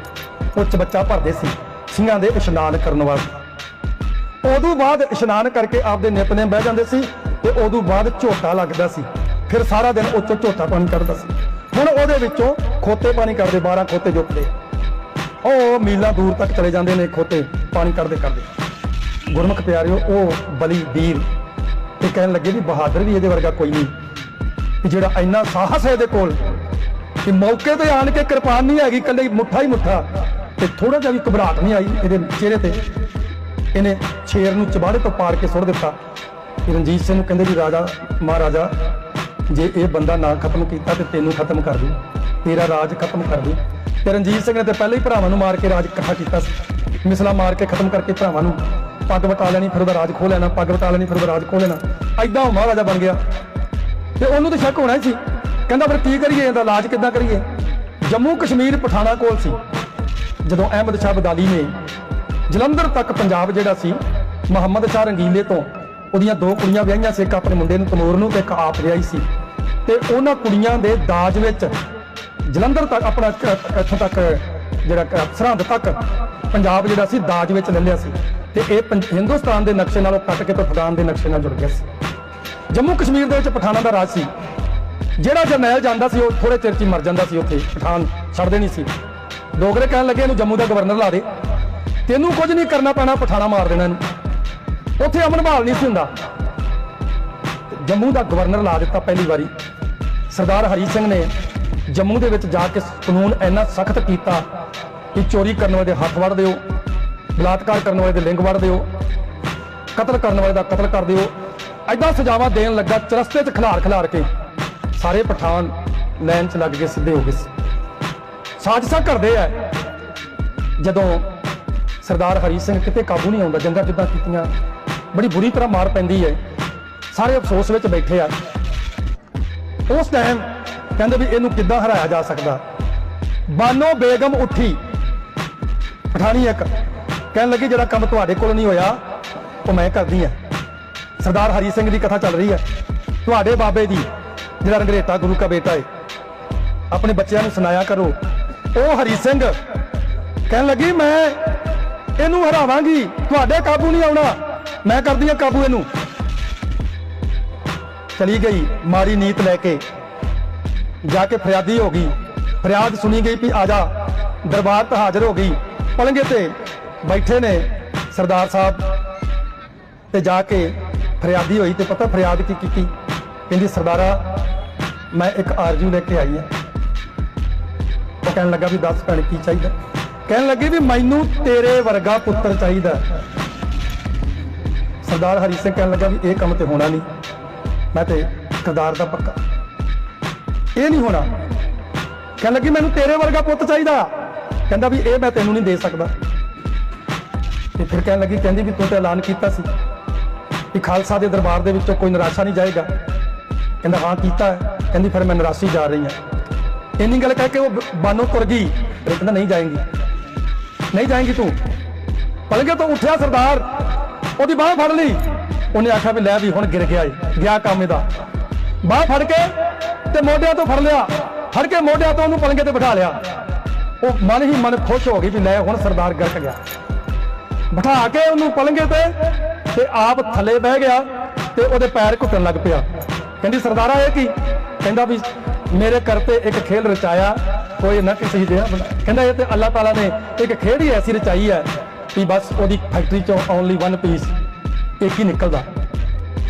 ਉਹ ਬੱਚਾ ਭਰਦੇ ਸੀ, ਸਿੰਘਾਂ ਦੇ ਇਸ਼ਨਾਨ ਕਰਨ ਵਾਸਤੇ। ਉਦੋਂ ਬਾਅਦ ਇਸ਼ਨਾਨ ਕਰਕੇ ਆਪਦੇ ਨਿਤਨੇਮ ਬਹਿ ਜਾਂਦੇ ਸੀ ਤੇ ਉਦੋਂ ਬਾਅਦ ਝੋਟਾ ਲੱਗਦਾ ਸੀ। ਫਿਰ ਸਾਰਾ ਦਿਨ ਉਹ ਝੋਟਾ ਪਾਣੀ ਕੱਢਦਾ ਸੀ। ਹੁਣ ਉਹਦੇ ਵਿੱਚੋਂ ਖੋਤੇ ਪਾਣੀ ਕਰਦੇ 12 ਖੋਤੇ ਜੁੱਟਦੇ। ਉਹ ਮੀਲਾਂ ਦੂਰ ਤੱਕ ਚਲੇ ਜਾਂਦੇ ਨੇ ਖੋਤੇ, ਪਾਣੀ ਕੱਢਦੇ ਕਰਦੇ ਗੁਰਮੁਖ ਪਿਆਰਿਓ, ਉਹ ਬਲੀ ਵੀਰ। ਤੇ ਕਹਿਣ ਲੱਗੇ ਵੀ ਬਹਾਦਰ ਵੀ ਇਹਦੇ ਵਰਗਾ ਕੋਈ ਨਹੀਂ। ਕਿ ਜਿਹੜਾ ਇੰਨਾ ਸਾਹਸ ਹੈ ਇਹਦੇ ਕੋਲ ਕਿ ਮੌਕੇ ਤੇ ਆਣ ਕੇ ਕਿਰਪਾਨ ਨਹੀਂ ਹੈਗੀ ਕੱਲੇ ਮੁੱਠਾ ਹੀ ਮੁੱਠਾ। ਤੇ ਥੋੜਾ ਜਿਹਾ ਵੀ ਘਬਰਾਹਟ ਨਹੀਂ ਆਈ ਇਹਦੇ ਚਿਹਰੇ ਤੇ। ਇਹਨੇ ਛੇਰ ਨੂੰ ਚਬਾੜੇ ਤੋਂ ਪਾੜ ਕੇ ਸੁੱਟ ਦਿੱਤਾ। ਰਣਜੀਤ ਸਿੰਘ ਨੂੰ ਕਹਿੰਦੇ ਵੀ ਰਾਜਾ, ਮਹਾਰਾਜਾ, ਜੇ ਇਹ ਬੰਦਾ ਨਾ ਖਤਮ ਕੀਤਾ ਤੇ ਤੈਨੂੰ ਖਤਮ ਕਰ ਦੂੰ। ਤੇਰਾ ਰਾਜ ਖਤਮ ਕਰ ਦੂੰ। ਤੇ ਰਣਜੀਤ ਸਿੰਘ ਨੇ ਤੇ ਪਹਿਲਾਂ ਹੀ ਭਰਾਵਾਂ ਨੂੰ ਮਾਰ ਕੇ ਰਾਜ ਇਕੱਠਾ ਕੀਤਾ ਸੀ। ਮਿਸਲਾ ਮਾਰ ਕੇ ਖਤਮ ਕਰਕੇ ਭਰਾਵਾਂ ਨੂੰ ਪੱਗ ਵਟਾ ਲੈਣੀ, ਫਿਰ ਉਹਦਾ ਰਾਜ ਖੋਹ ਲੈਣਾ, ਪੱਗ ਵਟਾ ਲੈਣੀ, ਫਿਰ ਉਹਦਾ ਰਾਜ ਖੋਹ ਲੈਣਾ। ਐਦਾਂ ਉਹ ਮਹਾਰਾਜਾ ਬਣ ਗਿਆ। ਤੇ ਉਹਨੂੰ ਤਾਂ ਸ਼ੱਕ ਹੋਣਾ ਹੀ ਸੀ। ਕਹਿੰਦਾ, ਫਿਰ ਕੀ ਕਰੀਏ? ਇਹਦਾ ਇਲਾਜ ਕਿੱਦਾਂ ਕਰੀਏ? ਜੰਮੂ ਕਸ਼ਮੀਰ ਪਠਾਣਾ ਕੋਲ ਸੀ। ਜਦੋਂ ਅਹਿਮਦ ਸ਼ਾਹ ਬਦਾਲੀ ਨੇ ਜਲੰਧਰ ਤੱਕ ਪੰਜਾਬ ਜਿਹੜਾ ਸੀ, ਮੁਹੰਮਦ ਸ਼ਾਹ ਰੰਗੀਲੇ ਤੋਂ ਉਹਦੀਆਂ ਦੋ ਕੁੜੀਆਂ ਵਿਆਹੀਆਂ ਸੀ। ਇੱਕ ਆਪਣੇ ਮੁੰਡੇ ਨੂੰ ਤਮੂਰ ਨੂੰ ਤੇ ਇੱਕ ਆਪ ਵਿਆਹੀ ਸੀ। ਤੇ ਉਹਨਾਂ ਕੁੜੀਆਂ ਦੇ ਦਾਜ ਵਿੱਚ ਜਲੰਧਰ ਤੱਕ, ਆਪਣਾ ਇੱਥੋਂ ਤੱਕ, ਜਿਹੜਾ ਸਰਹੰਦ ਤੱਕ ਪੰਜਾਬ ਜਿਹੜਾ ਸੀ, ਦਾਜ ਵਿੱਚ ਲੈ ਲਿਆ ਸੀ। ਤੇ ਇਹ ਪੰਜ- ਹਿੰਦੁਸਤਾਨ ਦੇ ਨਕਸ਼ੇ ਨਾਲੋਂ ਕੱਟ ਕੇ ਤੇ ਅਫਗਾਨ ਦੇ ਨਕਸ਼ੇ ਨਾਲ ਜੁੜ ਗਿਆ ਸੀ। ਜੰਮੂ ਕਸ਼ਮੀਰ ਦੇ ਵਿੱਚ ਪਠਾਨਾਂ ਦਾ ਰਾਜ ਸੀ। ਜਿਹੜਾ ਜਰਨੈਲ ਜਾਂਦਾ ਸੀ, ਉਹ ਥੋੜੇ ਚਿਰ 'ਚ ਹੀ ਮਰ ਜਾਂਦਾ ਸੀ ਉੱਥੇ। ਪਠਾਨ ਛੱਡ ਦੇਣੀ ਸੀ। ਡੋਗਰੇ ਕਹਿਣ ਲੱਗੇ ਇਹਨੂੰ ਜੰਮੂ ਦਾ ਗਵਰਨਰ ਲਾ ਦੇ। ਤੈਨੂੰ ਕੁਝ ਨਹੀਂ ਕਰਨਾ ਪੈਣਾ ਪਠਾਣਾ ਮਾਰ ਦੇਣਾ ਇਹਨੂੰ। ਉੱਥੇ ਅਮਨ ਬਹਾਲ ਨਹੀਂ ਸੀ ਹੁੰਦਾ। ਜੰਮੂ ਦਾ ਗਵਰਨਰ ਲਾ ਦਿੱਤਾ ਪਹਿਲੀ ਵਾਰੀ। ਸਰਦਾਰ ਹਰੀ ਸਿੰਘ ਨੇ ਜੰਮੂ ਦੇ ਵਿੱਚ ਜਾ ਕੇ ਕਾਨੂੰਨ ਇੰਨਾ ਸਖਤ ਕੀਤਾ ਕਿ ਚੋਰੀ ਕਰਨ ਵਾਲੇ ਦੇ ਹੱਥ ਵੜ ਦਿਓ, ਬਲਾਤਕਾਰ ਕਰਨ ਵਾਲੇ ਦੇ ਲਿੰਗ ਵੜ ਦਿਓ, ਕਤਲ ਕਰਨ ਵਾਲੇ ਦਾ ਕਤਲ ਕਰ ਦਿਓ ਐਦਾਂ ਸਜ਼ਾਵਾਂ ਦੇਣ ਲੱਗਾ ਚਰਸਤੇ 'ਚ ਖਿਲਾਰ ਖਿਲਾਰ ਕੇ ਸਾਰੇ ਪਠਾਨ ਲਾਈਨ 'ਚ ਲੱਗ ਕੇ ਸਿੱਧੇ ਹੋ ਗਏ ਸੀ। ਸਾਜ਼ਿਸ਼ਾਂ ਕਰਦੇ ਆ। ਜਦੋਂ ਸਰਦਾਰ ਹਰੀ ਸਿੰਘ ਕਿਤੇ ਕਾਬੂ ਨਹੀਂ ਆਉਂਦਾ, ਜੰਗਾਂ ਜਿੱਦਾਂ ਕੀਤੀਆਂ, ਬੜੀ ਬੁਰੀ ਤਰ੍ਹਾਂ ਮਾਰ ਪੈਂਦੀ ਹੈ। ਸਾਰੇ ਅਫਸੋਸ ਵਿੱਚ ਬੈਠੇ ਆ। ਉਸ ਟਾਈਮ ਕਹਿੰਦੇ ਵੀ ਇਹਨੂੰ ਕਿੱਦਾਂ ਹਰਾਇਆ ਜਾ ਸਕਦਾ? ਬਾਨੋ ਬੇਗਮ ਉੱਠੀ। ਪਠਾਣੀ ਇੱਕ, ਕਹਿਣ ਲੱਗੀ, ਜਿਹੜਾ ਕੰਮ ਤੁਹਾਡੇ ਕੋਲ ਨਹੀਂ ਹੋਇਆ, ਉਹ ਮੈਂ ਕਰਦੀ ਆ ਸਰਦਾਰ ਹਰੀ ਸਿੰਘ ਦੀ ਕਥਾ ਚੱਲ ਰਹੀ ਹੈ। ਤੁਹਾਡੇ ਬਾਬੇ ਦੀ, ਜਿਹੜਾ ਰੰਗਰੇਟਾ ਗੁਰੂ ਕਾ ਬੇਟਾ ਹੈ ਆਪਣੇ ਬੱਚਿਆਂ ਨੂੰ ਸੁਣਾਇਆ ਕਰੋ। ਉਹ ਹਰੀ ਸਿੰਘ ਕਹਿਣ ਲੱਗੀ, ਮੈਂ ਇਹਨੂੰ ਹਰਾਵਾਂਗੀ, ਤੁਹਾਡੇ ਕਾਬੂ ਨਹੀਂ ਆਉਣਾ। ਮੈਂ ਕਰਦੀ ਆ ਕਾਬੂ ਇਹਨੂੰ। ਚਲੀ ਗਈ ਮਾਰੀ ਨੀਤ ਲੈ ਕੇ। ਜਾ ਕੇ ਫਰਿਆਦੀ ਹੋ ਗਈ। ਫਰਿਆਦ ਸੁਣੀ ਗਈ ਵੀ ਆ ਜਾ, ਦਰਬਾਰ ਤੇ ਹਾਜ਼ਰ ਹੋ ਗਈ। ਪਲੰਗੇ ਤੇ ਬੈਠੇ ਨੇ ਸਰਦਾਰ ਸਾਹਿਬ ਤੇ ਜਾ ਕੇ ਫਰਿਆਦੀ ਹੋਈ ਤੇ ਪਤਾ ਫਰਿਆਦ ਕੀ ਕੀਤੀ। ਕਹਿੰਦੀ, ਸਰਦਾਰਾ, ਮੈਂ ਇੱਕ ਆਰਜੂ ਲੈ ਕੇ ਆਈ ਹਾਂ। ਉਹ ਕਹਿਣ ਲੱਗਾ ਵੀ ਦੱਸ ਭੈਣ, ਕੀ ਚਾਹੀਦਾ? ਕਹਿਣ ਲੱਗੇ ਵੀ ਮੈਨੂੰ ਤੇਰੇ ਵਰਗਾ ਪੁੱਤਰ ਚਾਹੀਦਾ। ਸਰਦਾਰ ਹਰੀ ਸਿੰਘ ਕਹਿਣ ਲੱਗਾ ਵੀ ਇਹ ਕੰਮ ਤੇ ਹੋਣਾ ਨਹੀਂ। ਮੈਂ ਤੇ ਸਰਦਾਰ ਦਾ ਪੱਕਾ ਇਹ ਨਹੀਂ ਹੋਣਾ। ਕਹਿਣ ਲੱਗੀ ਮੈਨੂੰ ਤੇਰੇ ਵਰਗਾ ਪੁੱਤ ਚਾਹੀਦਾ। ਕਹਿੰਦਾ ਵੀ ਇਹ ਮੈਂ ਤੈਨੂੰ ਨਹੀਂ ਦੇ ਸਕਦਾ। ਤੇ ਫਿਰ ਕਹਿਣ ਲੱਗੀ, ਕਹਿੰਦੀ ਵੀ ਤੂੰ ਤੇ ਐਲਾਨ ਕੀਤਾ ਸੀ ਕਿ ਖਾਲਸਾ ਦੇ ਦਰਬਾਰ ਦੇ ਵਿੱਚੋਂ ਕੋਈ ਨਿਰਾਸ਼ਾ ਨਹੀਂ ਜਾਏਗਾ। ਕਹਿੰਦਾ, ਹਾਂ, ਕੀਤਾ ਕਹਿੰਦੀ, ਫਿਰ ਮੈਂ ਨਿਰਾਸ਼ੀ ਜਾ ਰਹੀ ਹਾਂ। ਇੰਨੀ ਗੱਲ ਕਹਿ ਕੇ ਉਹ ਬ- ਬਾਨੋ ਤੁਰ ਗਈ। ਫਿਰ ਕਹਿੰਦਾ, ਨਹੀਂ ਜਾਏਗੀ। ਨਹੀਂ ਜਾਏਗੀ ਤੂੰ। ਪਲਗੇ ਤੋਂ ਉੱਠਿਆ ਸਰਦਾਰ? ਉਹਦੀ ਬਾਹ ਫੜ ਲਈ। ਉਹਨੇ ਆਖਿਆ ਵੀ ਲੈ ਵੀ ਹੁਣ ਗਿਰ ਗਿਆ ਏ। ਗਿਆ ਕੰਮ ਇਹਦਾ। ਬਾਹ ਫੜ ਕੇ ਤੇ ਮੋਢਿਆਂ ਤੋਂ ਫੜ ਲਿਆ। ਫੜ ਕੇ ਮੋਢਿਆਂ ਤੋਂ ਉਹਨੂੰ ਪਲੰਗੇ ਤੇ ਬਿਠਾ ਲਿਆ। ਉਹ ਮਨ ਹੀ ਮਨ ਖੁਸ਼ ਹੋ ਗਈ ਵੀ ਲੈ ਹੁਣ ਸਰਦਾਰ ਗਰਕ ਗਿਆ। ਬਿਠਾ ਕੇ ਉਹਨੂੰ ਪਲੰਗੇ ਤੇ ਤੇ ਆਪ ਥੱਲੇ ਬਹਿ ਗਿਆ ਤੇ ਉਹਦੇ ਪੈਰ ਘੁੱਟਣ ਲੱਗ ਪਿਆ। ਕਹਿੰਦੀ, ਸਰਦਾਰਾ, ਇਹ ਕੀ? ਕਹਿੰਦਾ ਵੀ, ਮੇਰੇ ਕਰਤੇ ਇੱਕ ਖੇਲ ਰਚਾਇਆ, ਕੋਈ ਨਾ ਕਿਸੇ ਜਿਹਾ ਬਣਾ ਕਹਿੰਦਾ, ਇਹ ਤੇ ਅੱਲਾਹ ਤਾਲਾ ਨੇ ਇੱਕ ਖੇਡ ਹੀ ਐਸੀ ਰਚਾਈ ਹੈ ਵੀ ਬਸ ਉਹਦੀ ਫੈਕਟਰੀ ਚੋਂ ਓਨਲੀ ਵਨ ਪੀਸ ਇੱਕ ਹੀ ਨਿਕਲਦਾ।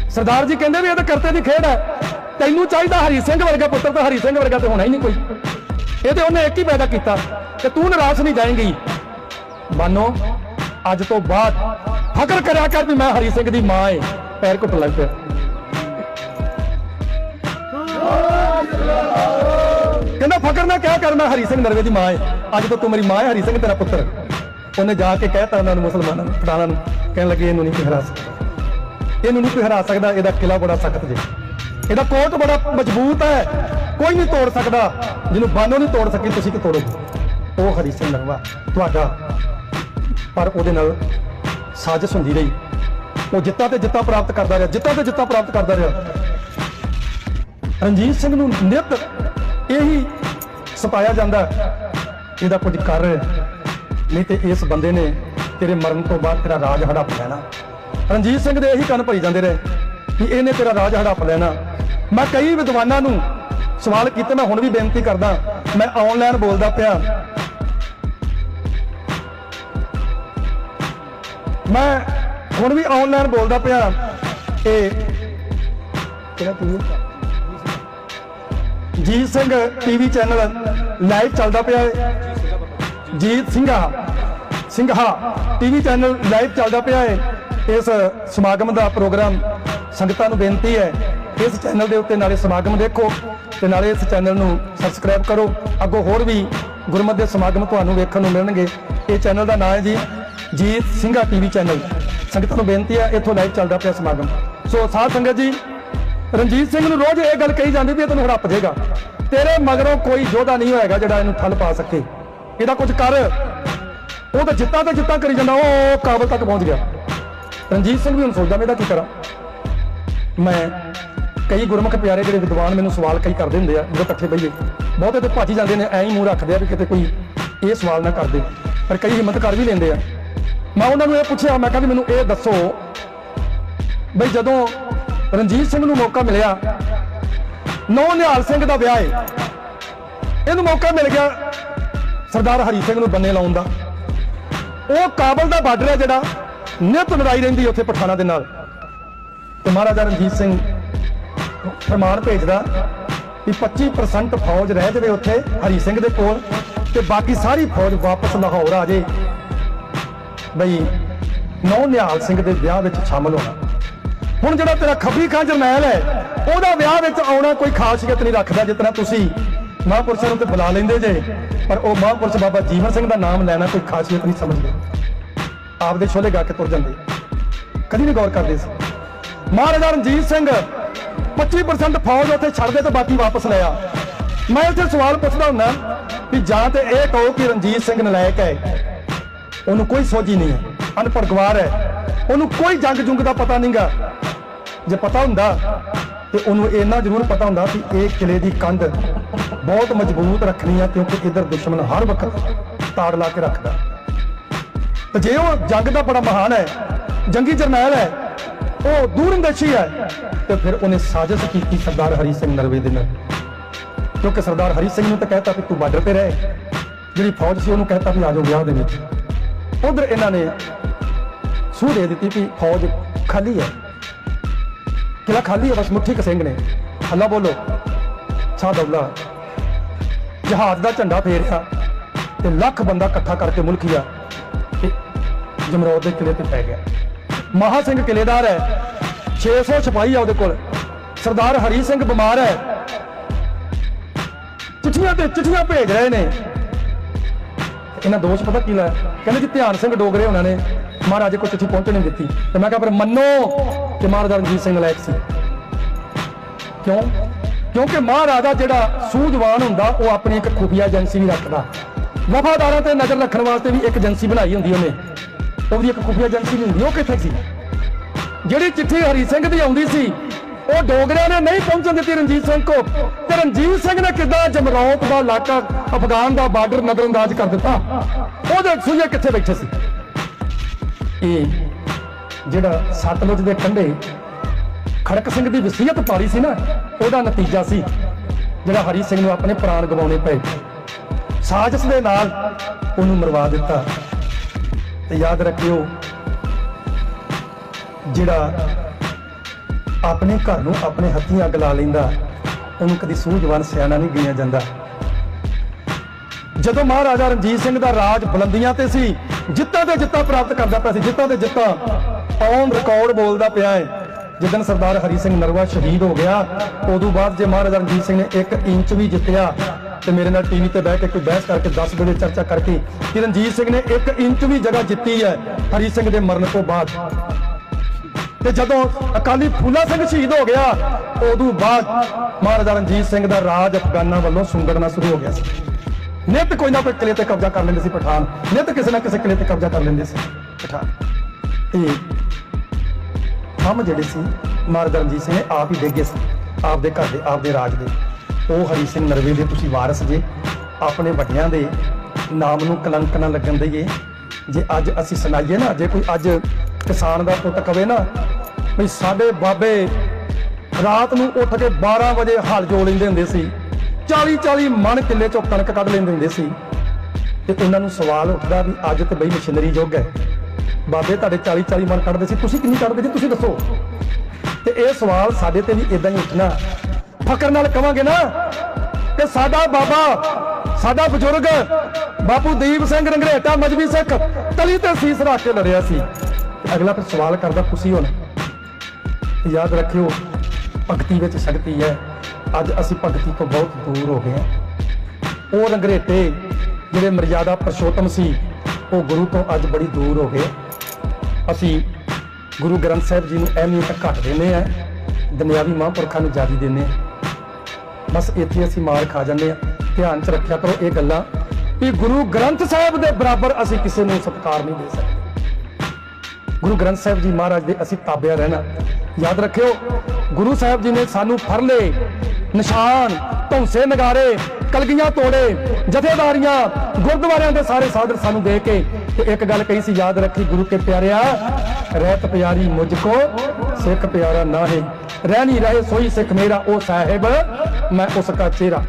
ਸਰਦਾਰ ਜੀ ਕਹਿੰਦੇ ਵੀ ਇਹ ਤਾਂ ਕਰਤੇ ਦੀ ਖੇਡ ਹੈ। ਤੈਨੂੰ ਚਾਹੀਦਾ ਹਰੀ ਸਿੰਘ ਵਰਗਾ ਪੁੱਤਰ ਤਾਂ ਹਰੀ ਸਿੰਘ ਵਰਗਾ ਤੇ ਹੋਣਾ ਹੀ ਨਹੀਂ ਕੋਈ। ਇਹ ਤੇ ਉਹਨੇ ਇੱਕ ਹੀ ਪੈਦਾ ਕੀਤਾ ਕਿ ਤੂੰ ਨਿਰਾਸ਼ ਨਹੀਂ ਜਾਏਂਗੀ। ਬਾਨੋ ਅੱਜ ਤੋਂ ਬਾਅਦ ਫਕਰ ਕਰਿਆ ਕਰ ਵੀ ਮੈਂ ਹਰੀ ਸਿੰਘ ਦੀ ਮਾਂ ਏ। ਪੈਰ ਘੁੱਟ ਲੱਗ ਪਿਆ। ਕਹਿੰਦਾ, ਫਕਰ ਨਾ ਕਿਆ ਕਰਨਾ ਹਰੀ ਸਿੰਘ ਨਰਵੇ ਦੀ ਮਾਂ ਏ। ਅੱਜ ਤੋਂ ਤੂੰ ਮੇਰੀ ਮਾਂ ਏ, ਹਰੀ ਸਿੰਘ ਤੇਰਾ ਪੁੱਤਰ। ਉਹਨੇ ਜਾ ਕੇ ਕਹਿਤਾ ਉਹਨਾਂ ਨੂੰ ਮੁਸਲਮਾਨਾਂ ਨੂੰ, ਪਠਾਨਾਂ ਨੂੰ। ਕਹਿਣ ਲੱਗੇ, ਇਹਨੂੰ ਨਹੀਂ ਕੋਈ ਹਰਾ ਸਕਦਾ। ਇਹਨੂੰ ਨਹੀਂ ਕੋਈ ਹਰਾ ਸਕਦਾ, ਇਹਦਾ ਕਿਲਾ ਬੜਾ ਸਖਤ ਜੇ। ਇਹਦਾ ਕੋਟ ਬੜਾ ਮਜ਼ਬੂਤ ਹੈ। ਕੋਈ ਨਹੀਂ ਤੋੜ ਸਕਦਾ। ਜਿਹਨੂੰ ਬਾਨੋ ਨਹੀਂ ਤੋੜ ਸਕੀ, ਤੁਸੀਂ ਕਿ ਤੋੜੋ ਉਹ ਹਰੀ ਸਿੰਘ ਨਰਵਾ ਤੁਹਾਡਾ। ਪਰ ਉਹਦੇ ਨਾਲ ਸਾਜ਼ਿਸ਼ ਹੁੰਦੀ ਰਹੀ। ਉਹ ਜਿੱਤਾਂ ਤੇ ਜਿੱਤਾਂ ਪ੍ਰਾਪਤ ਕਰਦਾ ਰਿਹਾ, ਜਿੱਤਾਂ ਤੇ ਜਿੱਤਾਂ ਪ੍ਰਾਪਤ ਕਰਦਾ ਰਿਹਾ। ਰਣਜੀਤ ਸਿੰਘ ਨੂੰ ਨਿਤ ਇਹੀ ਸਤਾਇਆ ਜਾਂਦਾ ਇਹਦਾ ਕੁਝ ਕਰ ਨਹੀਂ ਤੇ ਇਸ ਬੰਦੇ ਨੇ ਤੇਰੇ ਮਰਨ ਤੋਂ ਬਾਅਦ ਤੇਰਾ ਰਾਜ ਹੜੱਪ ਲੈਣਾ। ਰਣਜੀਤ ਸਿੰਘ ਦੇ ਇਹੀ ਕੰਨ ਭਰੀ ਜਾਂਦੇ ਰਹੇ ਕਿ ਇਹਨੇ ਤੇਰਾ ਰਾਜ ਹੜੱਪ ਲੈਣਾ। ਮੈਂ ਕਈ ਵਿਦਵਾਨਾਂ ਨੂੰ ਸਵਾਲ ਕੀਤੇ, ਮੈਂ ਹੁਣ ਵੀ ਬੇਨਤੀ ਕਰਦਾ, ਮੈਂ ਆਨਲਾਈਨ ਬੋਲਦਾ ਪਿਆ। ਮੈਂ ਹੁਣ ਵੀ ਆਨਲਾਈਨ ਬੋਲਦਾ ਪਿਆ। ਇਹ ਕਿਹੜਾ TV Jeet Singh TV channel live ਚੱਲਦਾ ਪਿਆ ਹੈ ਜੀਤ ਸਿੰਘਾ ਸਿੰਘਾ ਟੀਵੀ ਚੈਨਲ ਲਾਈਵ ਚੱਲਦਾ ਪਿਆ ਹੈ ਇਸ ਸਮਾਗਮ ਦਾ ਪ੍ਰੋਗਰਾਮ ਸੰਗਤਾਂ ਨੂੰ ਬੇਨਤੀ ਹੈ ਇਸ ਚੈਨਲ ਦੇ ਉੱਤੇ ਨਾਲੇ ਸਮਾਗਮ ਦੇਖੋ ਤੇ ਨਾਲੇ ਇਸ ਚੈਨਲ ਨੂੰ ਸਬਸਕ੍ਰਾਈਬ ਕਰੋ। ਅੱਗੋਂ ਹੋਰ ਵੀ ਗੁਰਮਤਿ ਦੇ ਸਮਾਗਮ ਤੁਹਾਨੂੰ ਵੇਖਣ ਨੂੰ ਮਿਲਣਗੇ। ਇਹ ਚੈਨਲ ਦਾ ਨਾਮ ਹੈ ਜੀ ਜੀਤ ਸਿੰਘਾ ਟੀਵੀ ਚੈਨਲ ਸੰਗਤਾਂ ਨੂੰ ਬੇਨਤੀ ਹੈ, ਇੱਥੋਂ ਲਾਈਵ ਚੱਲਦਾ ਪਿਆ ਸਮਾਗਮ। ਸੋ ਸਾਧ ਸੰਗਤ ਜੀ, ਰਣਜੀਤ ਸਿੰਘ ਨੂੰ ਰੋਜ਼ ਇਹ ਗੱਲ ਕਹੀ ਜਾਂਦੀ ਵੀ ਇਹ ਤੈਨੂੰ ਹੜੱਪ ਜਾਏਗਾ ਤੇਰੇ ਮਗਰੋਂ ਕੋਈ ਯੋਧਾ ਨਹੀਂ ਹੋਏਗਾ ਜਿਹੜਾ ਇਹਨੂੰ ਥੱਲ ਪਾ ਸਕੇ। ਇਹਦਾ ਕੁਝ ਕਰ। ਉਹ ਤਾਂ ਜਿੱਤਾਂ ਤੇ ਜਿੱਤਾਂ ਕਰੀ ਜਾਂਦਾ, ਉਹ ਕਾਬਲ ਤੱਕ ਪਹੁੰਚ ਗਿਆ। ਰਣਜੀਤ ਸਿੰਘ ਵੀ ਹੁਣ ਸੋਚਦਾ ਮੈਂ ਇਹਦਾ ਕੀ ਕਰਾਂ। ਮੈਂ ਕਈ ਗੁਰਮੁਖ ਪਿਆਰੇ ਜਿਹੜੇ ਵਿਦਵਾਨ ਮੈਨੂੰ ਸਵਾਲ ਕਈ ਕਰਦੇ ਹੁੰਦੇ ਆ ਜਦੋਂ ਇਕੱਠੇ ਬਈਏ ਬਹੁਤੇ ਤੇ ਭੱਜ ਹੀ ਜਾਂਦੇ ਨੇ, ਐਂ ਹੀ ਮੂੰਹ ਰੱਖਦੇ ਆ ਵੀ ਕਿਤੇ ਕੋਈ ਇਹ ਸਵਾਲ ਨਾ ਕਰਦੇ ਪਰ ਕਈ ਹਿੰਮਤ ਕਰ ਵੀ ਲੈਂਦੇ ਆ। ਮੈਂ ਉਹਨਾਂ ਨੂੰ ਇਹ ਪੁੱਛਿਆ, ਮੈਂ ਕਿਹਾ ਵੀ ਮੈਨੂੰ ਇਹ ਦੱਸੋ ਬਈ ਜਦੋਂ ਰਣਜੀਤ ਸਿੰਘ ਨੂੰ ਮੌਕਾ ਮਿਲਿਆ, ਨੌ ਨਿਹਾਲ ਸਿੰਘ ਦਾ ਵਿਆਹ ਹੈ ਇਹਨੂੰ ਮੌਕਾ ਮਿਲ ਗਿਆ ਸਰਦਾਰ ਹਰੀ ਸਿੰਘ ਨੂੰ ਬੰਨੇ ਲਾਉਣ ਦਾ। ਉਹ ਕਾਬਲ ਦਾ ਬਾਰਡਰ ਹੈ ਜਿਹੜਾ, ਨਿਤ ਲੜਾਈ ਰਹਿੰਦੀ ਉੱਥੇ ਪਠਾਣਾ ਦੇ ਨਾਲ। ਤੇ ਮਹਾਰਾਜਾ ਰਣਜੀਤ ਸਿੰਘ ਫਰਮਾਨ ਭੇਜਦਾ ਕਿ 25% ਫੌਜ ਰਹਿ ਜਾਵੇ ਉੱਥੇ ਹਰੀ ਸਿੰਘ ਦੇ ਕੋਲ ਤੇ ਬਾਕੀ ਸਾਰੀ ਫੌਜ ਵਾਪਸ ਲਾਹੌਰ ਆ ਜੇ। ਬਈ ਨੌ ਨਿਹਾਲ ਸਿੰਘ ਦੇ ਵਿਆਹ ਵਿੱਚ ਸ਼ਾਮਲ ਹੋਣਾ। ਹੁਣ ਜਿਹੜਾ ਤੇਰਾ ਖੱਬੀ ਖਾਂ ਜਰਨੈਲ ਹੈ, ਉਹਦਾ ਵਿਆਹ ਵਿੱਚ ਆਉਣਾ ਕੋਈ ਖਾਸੀਅਤ ਨਹੀਂ ਰੱਖਦਾ ਜਿਤਨਾ ਤੁਸੀਂ ਮਹਾਂਪੁਰਸ਼ਾਂ ਨੂੰ ਤੇ ਬੁਲਾ ਲੈਂਦੇ ਜੇ। ਪਰ ਉਹ ਮਹਾਂਪੁਰਸ਼ ਬਾਬਾ ਜੀਵਨ ਸਿੰਘ ਦਾ ਨਾਮ ਲੈਣਾ ਕੋਈ ਖਾਸੀਅਤ ਨਹੀਂ ਸਮਝਦੇ। ਆਪਦੇ ਛੋਲੇ ਗਾ ਕੇ ਤੁਰ ਜਾਂਦੇ। ਕਦੀ ਨਹੀਂ ਗੌਰ ਕਰਦੇ ਸੀ ਮਹਾਰਾਜਾ ਰਣਜੀਤ ਸਿੰਘ 25% ਫੌਜ ਉੱਥੇ ਛੱਡ ਛੱਡਦੇ ਤੇ ਬਾਕੀ ਵਾਪਸ ਲਿਆ। ਮੈਂ ਇੱਥੇ ਸਵਾਲ ਪੁੱਛਦਾ ਹੁੰਦਾ ਵੀ ਜਾਂ ਤੇ ਇਹ ਕਹੋ ਕਿ ਰਣਜੀਤ ਸਿੰਘ ਨਲਾਇਕ ਹੈ। ਉਹਨੂੰ ਕੋਈ ਸੋਝੀ ਨਹੀਂ ਹੈ। ਅਨਪੜ੍ਹ ਗਵਾਰ ਹੈ। ਉਹਨੂੰ ਕੋਈ ਜੰਗ ਜੁੰਗ ਦਾ ਪਤਾ ਨਹੀਂਗਾ। ਜੇ ਪਤਾ ਹੁੰਦਾ ਤੇ ਉਹਨੂੰ ਇੰਨਾ ਜ਼ਰੂਰ ਪਤਾ ਹੁੰਦਾ ਕਿ ਇਹ ਕਿਲੇ ਦੀ ਕੰਧ ਬਹੁਤ ਮਜ਼ਬੂਤ ਰੱਖਣੀ ਆ ਕਿਉਂਕਿ ਇਧਰ ਦੁਸ਼ਮਣ ਹਰ ਵਕਤ ਤਾੜ ਲਾ ਕੇ ਰੱਖਦਾ। ਤੇ ਜੇ ਉਹ ਜੰਗ ਦਾ ਬੜਾ ਮਹਾਨ ਹੈ, ਜੰਗੀ ਜਰਨੈਲ ਹੈ ਉਹ ਦੂਰੰਦੇਸ਼ੀ ਹੈ ਤੇ ਫਿਰ ਉਹਨੇ ਸਾਜ਼ਿਸ਼ ਕੀਤੀ ਸਰਦਾਰ ਹਰੀ ਸਿੰਘ ਨਰਵੇ ਦੇ ਨਾਲ ਕਿਉਂਕਿ ਸਰਦਾਰ ਹਰੀ ਸਿੰਘ ਨੂੰ ਤਾਂ ਕਹਿਤਾ ਵੀ ਤੂੰ ਬਾਰਡਰ ਤੇ ਰਹਿ ਜਿਹੜੀ ਫੌਜ ਸੀ ਉਹਨੂੰ ਕਹਿਤਾ ਵੀ ਆ ਜਾਓ ਵਿਆਹ ਦੇ ਵਿੱਚ ਉਧਰ ਇਹਨਾਂ ਨੇ ਸੂਹ ਦੇ ਦਿੱਤੀ ਵੀ ਫੌਜ ਖਾਲੀ ਹੈ ਕਿਲਾ ਖਾਲੀ ਹੈ ਬਸ ਮੁੱਠੀ ਕ ਸਿੰਘ ਨੇ ਹੱਲਾ ਬੋਲੋ ਸਾਹ ਦੌਲਾ ਜਹਾਜ਼ ਦਾ ਝੰਡਾ ਫੇਰਿਆ ਤੇ ਲੱਖ ਬੰਦਾ ਇਕੱਠਾ ਕਰਕੇ ਮੁਲਕੀਆ ਤੇ ਜਮਰੌਦ ਦੇ ਕਿਲੇ ਤੇ ਪੈ ਗਿਆ ਮਹਾ ਸਿੰਘ ਕਿਲੇਦਾਰ ਹੈ। 600 ਸਿਪਾਹੀ ਆ ਉਹਦੇ ਕੋਲ। ਸਰਦਾਰ ਹਰੀ ਸਿੰਘ ਬਿਮਾਰ ਹੈ। ਚਿੱਠੀਆਂ ਤੇ ਚਿੱਠੀਆਂ ਭੇਜ ਰਹੇ ਨੇ। ਇਹਨਾਂ ਦੋਸ਼ ਪਤਾ ਕੀ ਲਾਇਆ? ਕਹਿੰਦੇ ਜੀ ਧਿਆਨ ਸਿੰਘ ਡੋਗਰੇ ਉਹਨਾਂ ਨੇ। ਮਹਾਰਾਜੇ ਕੋਲ ਚਿੱਠੀ ਪਹੁੰਚਣ ਨਹੀਂ ਦਿੱਤੀ। ਤੇ ਮੈਂ ਕਿਹਾ ਪਰ ਮੰਨੋ ਕਿ ਮਹਾਰਾਜਾ ਰਣਜੀਤ ਸਿੰਘ ਲਾਇਕ ਸੀ। ਕਿਉਂ? ਕਿਉਂਕਿ ਮਹਾਰਾਜਾ ਜਿਹੜਾ ਸੂਝਵਾਨ ਹੁੰਦਾ, ਉਹ ਆਪਣੀ ਇੱਕ ਖੁਫੀਆ ਏਜੰਸੀ ਵੀ ਰੱਖਦਾ। ਵਫਾਦਾਰਾਂ ਤੇ ਨਜ਼ਰ ਰੱਖਣ ਵਾਸਤੇ ਵੀ ਇੱਕ ਏਜੰਸੀ ਬਣਾਈ ਹੁੰਦੀ ਉਹਨੇ। ਉਹਦੀ ਇੱਕ ਖੁਫੀਆ ਏਜੰਸੀ ਹੁੰਦੀ ਉਹ ਕਿੱਥੇ ਸੀ? ਜਿਹੜੀ ਚਿੱਠੀ ਹਰੀ ਸਿੰਘ ਦੀ ਆਉਂਦੀ ਸੀ, ਉਹ ਡੋਗਰਿਆਂ ਨੇ ਨਹੀਂ ਪਹੁੰਚਣ ਦਿੱਤੀ ਰਣਜੀਤ ਸਿੰਘ ਕੋ ਤੇ ਰਣਜੀਤ ਸਿੰਘ ਨੇ ਕਿੱਦਾਂ ਜਮਰੌਤ ਦਾ ਇਲਾਕਾ, ਅਫਗਾਨ ਦਾ ਬਾਰਡਰ ਨਜ਼ਰਅੰਦਾਜ਼ ਕਰ ਦਿੱਤਾ? ਉਹਦੇ ਸੂਏ ਕਿੱਥੇ ਬੈਠੇ ਸੀ? ਇਹ ਜਿਹੜਾ ਸਤਲੁਜ ਦੇ ਕੰਢੇ ਖੜਕ ਸਿੰਘ ਦੀ ਵਸੀਅਤ ਪਾਰੀ ਸੀ ਨਾ, ਉਹਦਾ ਨਤੀਜਾ ਸੀ, ਜਿਹੜਾ ਹਰੀ ਸਿੰਘ ਨੂੰ ਆਪਣੇ ਪ੍ਰਾਣ ਗਵਾਉਣੇ ਪਏ। ਸਾਜ਼ਿਸ਼ ਦੇ ਨਾਲ ਉਹਨੂੰ ਮਰਵਾ ਦਿੱਤਾ। ਤੇ ਯਾਦ ਰੱਖਿਓ, ਜਿਹੜਾ ਆਪਣੇ ਘਰ ਨੂੰ ਆਪਣੇ ਹੱਥੀਂ ਅੱਗ ਲਾ ਲੈਂਦਾ, ਉਹਨੂੰ ਕਦੀ ਸੂਝਵਾਨ ਸਿਆਣਾ ਨਹੀਂ ਗਿਣਿਆ ਜਾਂਦਾ। ਜਦੋਂ ਮਹਾਰਾਜਾ ਰਣਜੀਤ ਸਿੰਘ ਦਾ ਰਾਜ ਬੁਲੰਦੀਆਂ ਤੇ ਸੀ, ਜਿੱਤਾਂ ਤੇ ਜਿੱਤਾਂ ਪ੍ਰਾਪਤ ਕਰਦਾ ਪਿਆ ਸੀ, ਜਿੱਤਾਂ ਤੇ ਜਿੱਤਾਂ ਔਨ ਰਿਕਾਰਡ ਬੋਲਦਾ ਪਿਆ ਹੈ ਜਿੱਦਨ ਸਰਦਾਰ ਹਰੀ ਸਿੰਘ ਨਰਵਾ ਸ਼ਹੀਦ ਹੋ ਗਿਆ, ਉਦੋਂ ਬਾਅਦ ਜੇ ਮਹਾਰਾਜਾ ਰਣਜੀਤ ਸਿੰਘ ਨੇ 1 ਇੰਚ ਵੀ ਜਿੱਤਿਆ ਤੇ ਮੇਰੇ ਨਾਲ ਟੀਵੀ ਤੇ ਬਹਿ ਕੇ ਕੋਈ ਬਹਿਸ ਕਰਕੇ 10 ਵੇਲੇ ਚਰਚਾ ਕਰਕੇ ਕਿ ਰਣਜੀਤ ਸਿੰਘ ਨੇ 1 ਇੰਚ ਵੀ ਜਗ੍ਹਾ ਜਿੱਤੀ ਹੈ ਹਰੀ ਸਿੰਘ ਦੇ ਮਰਨ ਤੋਂ ਬਾਅਦ। ਤੇ ਜਦੋਂ ਅਕਾਲੀ ਫੂਲਾ ਸਿੰਘ ਸ਼ਹੀਦ ਹੋ ਗਿਆ, ਉਦੋਂ ਬਾਅਦ ਮਹਾਰਾਜਾ ਰਣਜੀਤ ਸਿੰਘ ਦਾ ਰਾਜ ਅਫਗਾਨਾਂ ਵੱਲੋਂ ਸੁੰਗੜਨਾ ਸ਼ੁਰੂ ਹੋ ਗਿਆ ਸੀ। ਨਿਤ ਕੋਈ ਨਾ ਕੋਈ ਕਿਲੇ ਤੇ ਕਬਜ਼ਾ ਕਰ ਲੈਂਦੇ ਸੀ ਪਠਾਨ। ਨਿਤ ਕਿਸੇ ਨਾ ਕਿਸੇ ਕਿਲੇ ਤੇ ਕਬਜ਼ਾ ਕਰ ਲੈਂਦੇ ਸੀ ਪਠਾਨ। ਤੇ ਹਮ ਜਿਹੜੇ ਸੀ, ਮਹਾਰਾਜਾ ਰਣਜੀਤ ਸਿੰਘ ਨੇ ਆਪ ਹੀ ਡੇਗੇ ਸੀ। ਆਪਦੇ ਘਰ ਦੇ, ਆਪਦੇ ਰਾਜ ਦੇ। ਉਹ ਹਰੀ ਸਿੰਘ ਨਰਵੇ ਦੇ ਤੁਸੀਂ ਵਾਰਸ ਜੇ, ਆਪਣੇ ਵੱਡਿਆਂ ਦੇ ਨਾਮ ਨੂੰ ਕਲੰਕ ਨਾ ਲੱਗਣ ਦੇਈਏ। ਜੇ ਅੱਜ ਅਸੀਂ ਸੁਣਾਈਏ ਨਾ, ਜੇ ਕੋਈ ਅੱਜ ਕਿਸਾਨ ਦਾ ਪੁੱਤ ਕਵੇ ਨਾ, ਵੀ ਸਾਡੇ ਬਾਬੇ ਰਾਤ ਨੂੰ ਉੱਠ ਕੇ 12 ਵਜੇ ਹਲ ਜੋ ਲੈਂਦੇ ਹੁੰਦੇ ਸੀ 40 40 ਮਣ ਕਿੱਲੇ ਚੋਂ ਕਣਕ ਕੱਢ ਲੈਂਦੇ ਹੁੰਦੇ ਸੀ, ਤੇ ਉਹਨਾਂ ਨੂੰ ਸਵਾਲ ਉੱਠਦਾ ਵੀ ਅੱਜ ਤੇ ਬਈ ਮਸ਼ੀਨਰੀ ਯੁੱਗ ਹੈ। ਬਾਬੇ ਤੁਹਾਡੇ 40 40 ਮਣ ਕੱਢਦੇ ਸੀ, ਤੁਸੀਂ ਕਿੰਨੀ ਕੱਢਦੇ ਜੀ ਤੁਸੀਂ ਦੱਸੋ। ਤੇ ਇਹ ਸਵਾਲ ਸਾਡੇ ਤੇ ਵੀ ਇਦਾਂ ਹੀ ਉੱਠਣਾ। ਫਕਰ ਨਾਲ ਕਵਾਂਗੇ ਨਾ ਕਿ ਸਾਡਾ ਬਾਬਾ, ਸਾਡਾ ਬਜ਼ੁਰਗ ਬਾਪੂ ਦੀਪ ਸਿੰਘ ਰੰਗਰੇਟਾ, ਮਜਬੀ ਸਿੱਖ, ਤਲੀ ਤੇ ਸੀਸ ਰੱਖ ਕੇ ਲੜਿਆ ਸੀ। ਅਗਲਾ ਫਿਰ ਸਵਾਲ ਕਰਦਾ ਤੁਸੀਂ ਹੁਣ ਯਾਦ ਰੱਖਿਓ, ਭਗਤੀ ਵਿੱਚ ਸ਼ਕਤੀ ਹੈ। ਅੱਜ ਅਸੀਂ ਭਗਤੀ ਤੋਂ ਬਹੁਤ ਦੂਰ ਹੋ ਗਏ ਹਾਂ। ਉਹ ਰੰਗਰੇਟੇ ਜਿਹੜੇ ਮਰਜ਼ਾਦਾ ਪਰਸ਼ੋਤਮ ਸੀ, ਉਹ ਗੁਰੂ ਤੋਂ ਅੱਜ ਬੜੀ ਦੂਰ ਹੋ ਗਏ ਅਸੀਂ ਗੁਰੂ ਗ੍ਰੰਥ ਸਾਹਿਬ ਜੀ ਨੂੰ ਅਹਿਮੀਅਤ ਘੱਟ ਦਿੰਦੇ ਆ ਦੁਨਿਆਵੀ ਮਹਾਂਪੁਰਖਾਂ ਨੂੰ ਜ਼ਿਆਦਾ ਦਿੰਦੇ ਆ ਬਸ ਇੱਥੇ ਅਸੀਂ ਮਾਰ ਖਾ ਜਾਂਦੇ ਆ ਧਿਆਨ ਚ ਰੱਖਿਆ ਕਰੋ ਇਹ ਗੱਲਾਂ। ਵੀ ਗੁਰੂ ਗ੍ਰੰਥ ਸਾਹਿਬ ਦੇ ਬਰਾਬਰ ਅਸੀਂ ਕਿਸੇ ਨੂੰ ਸਤਿਕਾਰ ਨਹੀਂ ਦੇ ਸਕਦੇ। ਗੁਰੂ ਗ੍ਰੰਥ ਸਾਹਿਬ ਜੀ ਮਹਾਰਾਜ ਦੇ ਅਸੀਂ ਤਾਬਿਆ ਰਹਿਣਾ। ਯਾਦ ਰੱਖਿਓ, ਗੁਰੂ ਸਾਹਿਬ ਜੀ ਨੇ ਸਾਨੂੰ ਫਰਲੇ ਨਿਸ਼ਾਨ, ਧੌਂਸੇ ਨਗਾਰੇ, ਕਲਗੀਆਂ ਤੋੜੇ, ਜਥੇਦਾਰੀਆਂ, ਗੁਰਦੁਆਰਿਆਂ ਦੇ ਸਾਰੇ ਸਾਧਰ ਸਾਨੂੰ ਦੇ ਕੇ ਤੇ ਇੱਕ ਗੱਲ ਕਹੀ ਸੀ, ਯਾਦ ਰੱਖੀ ਗੁਰੂ ਕੇ ਪਿਆਰਿਆ, ਰਹਿਤ ਪਿਆਰੀ ਮੁਝ ਕੋ, ਸਿੱਖ ਪਿਆਰਾ ਨਾ ਹੈ ਰਹਿ ਨਹੀਂ ਰਹੇ, ਸੋਈ ਸਿੱਖ ਮੇਰਾ ਉਹ ਸਾਹਿਬ, ਮੈਂ ਉਸ ਦਾ ਚਿਹਰਾ।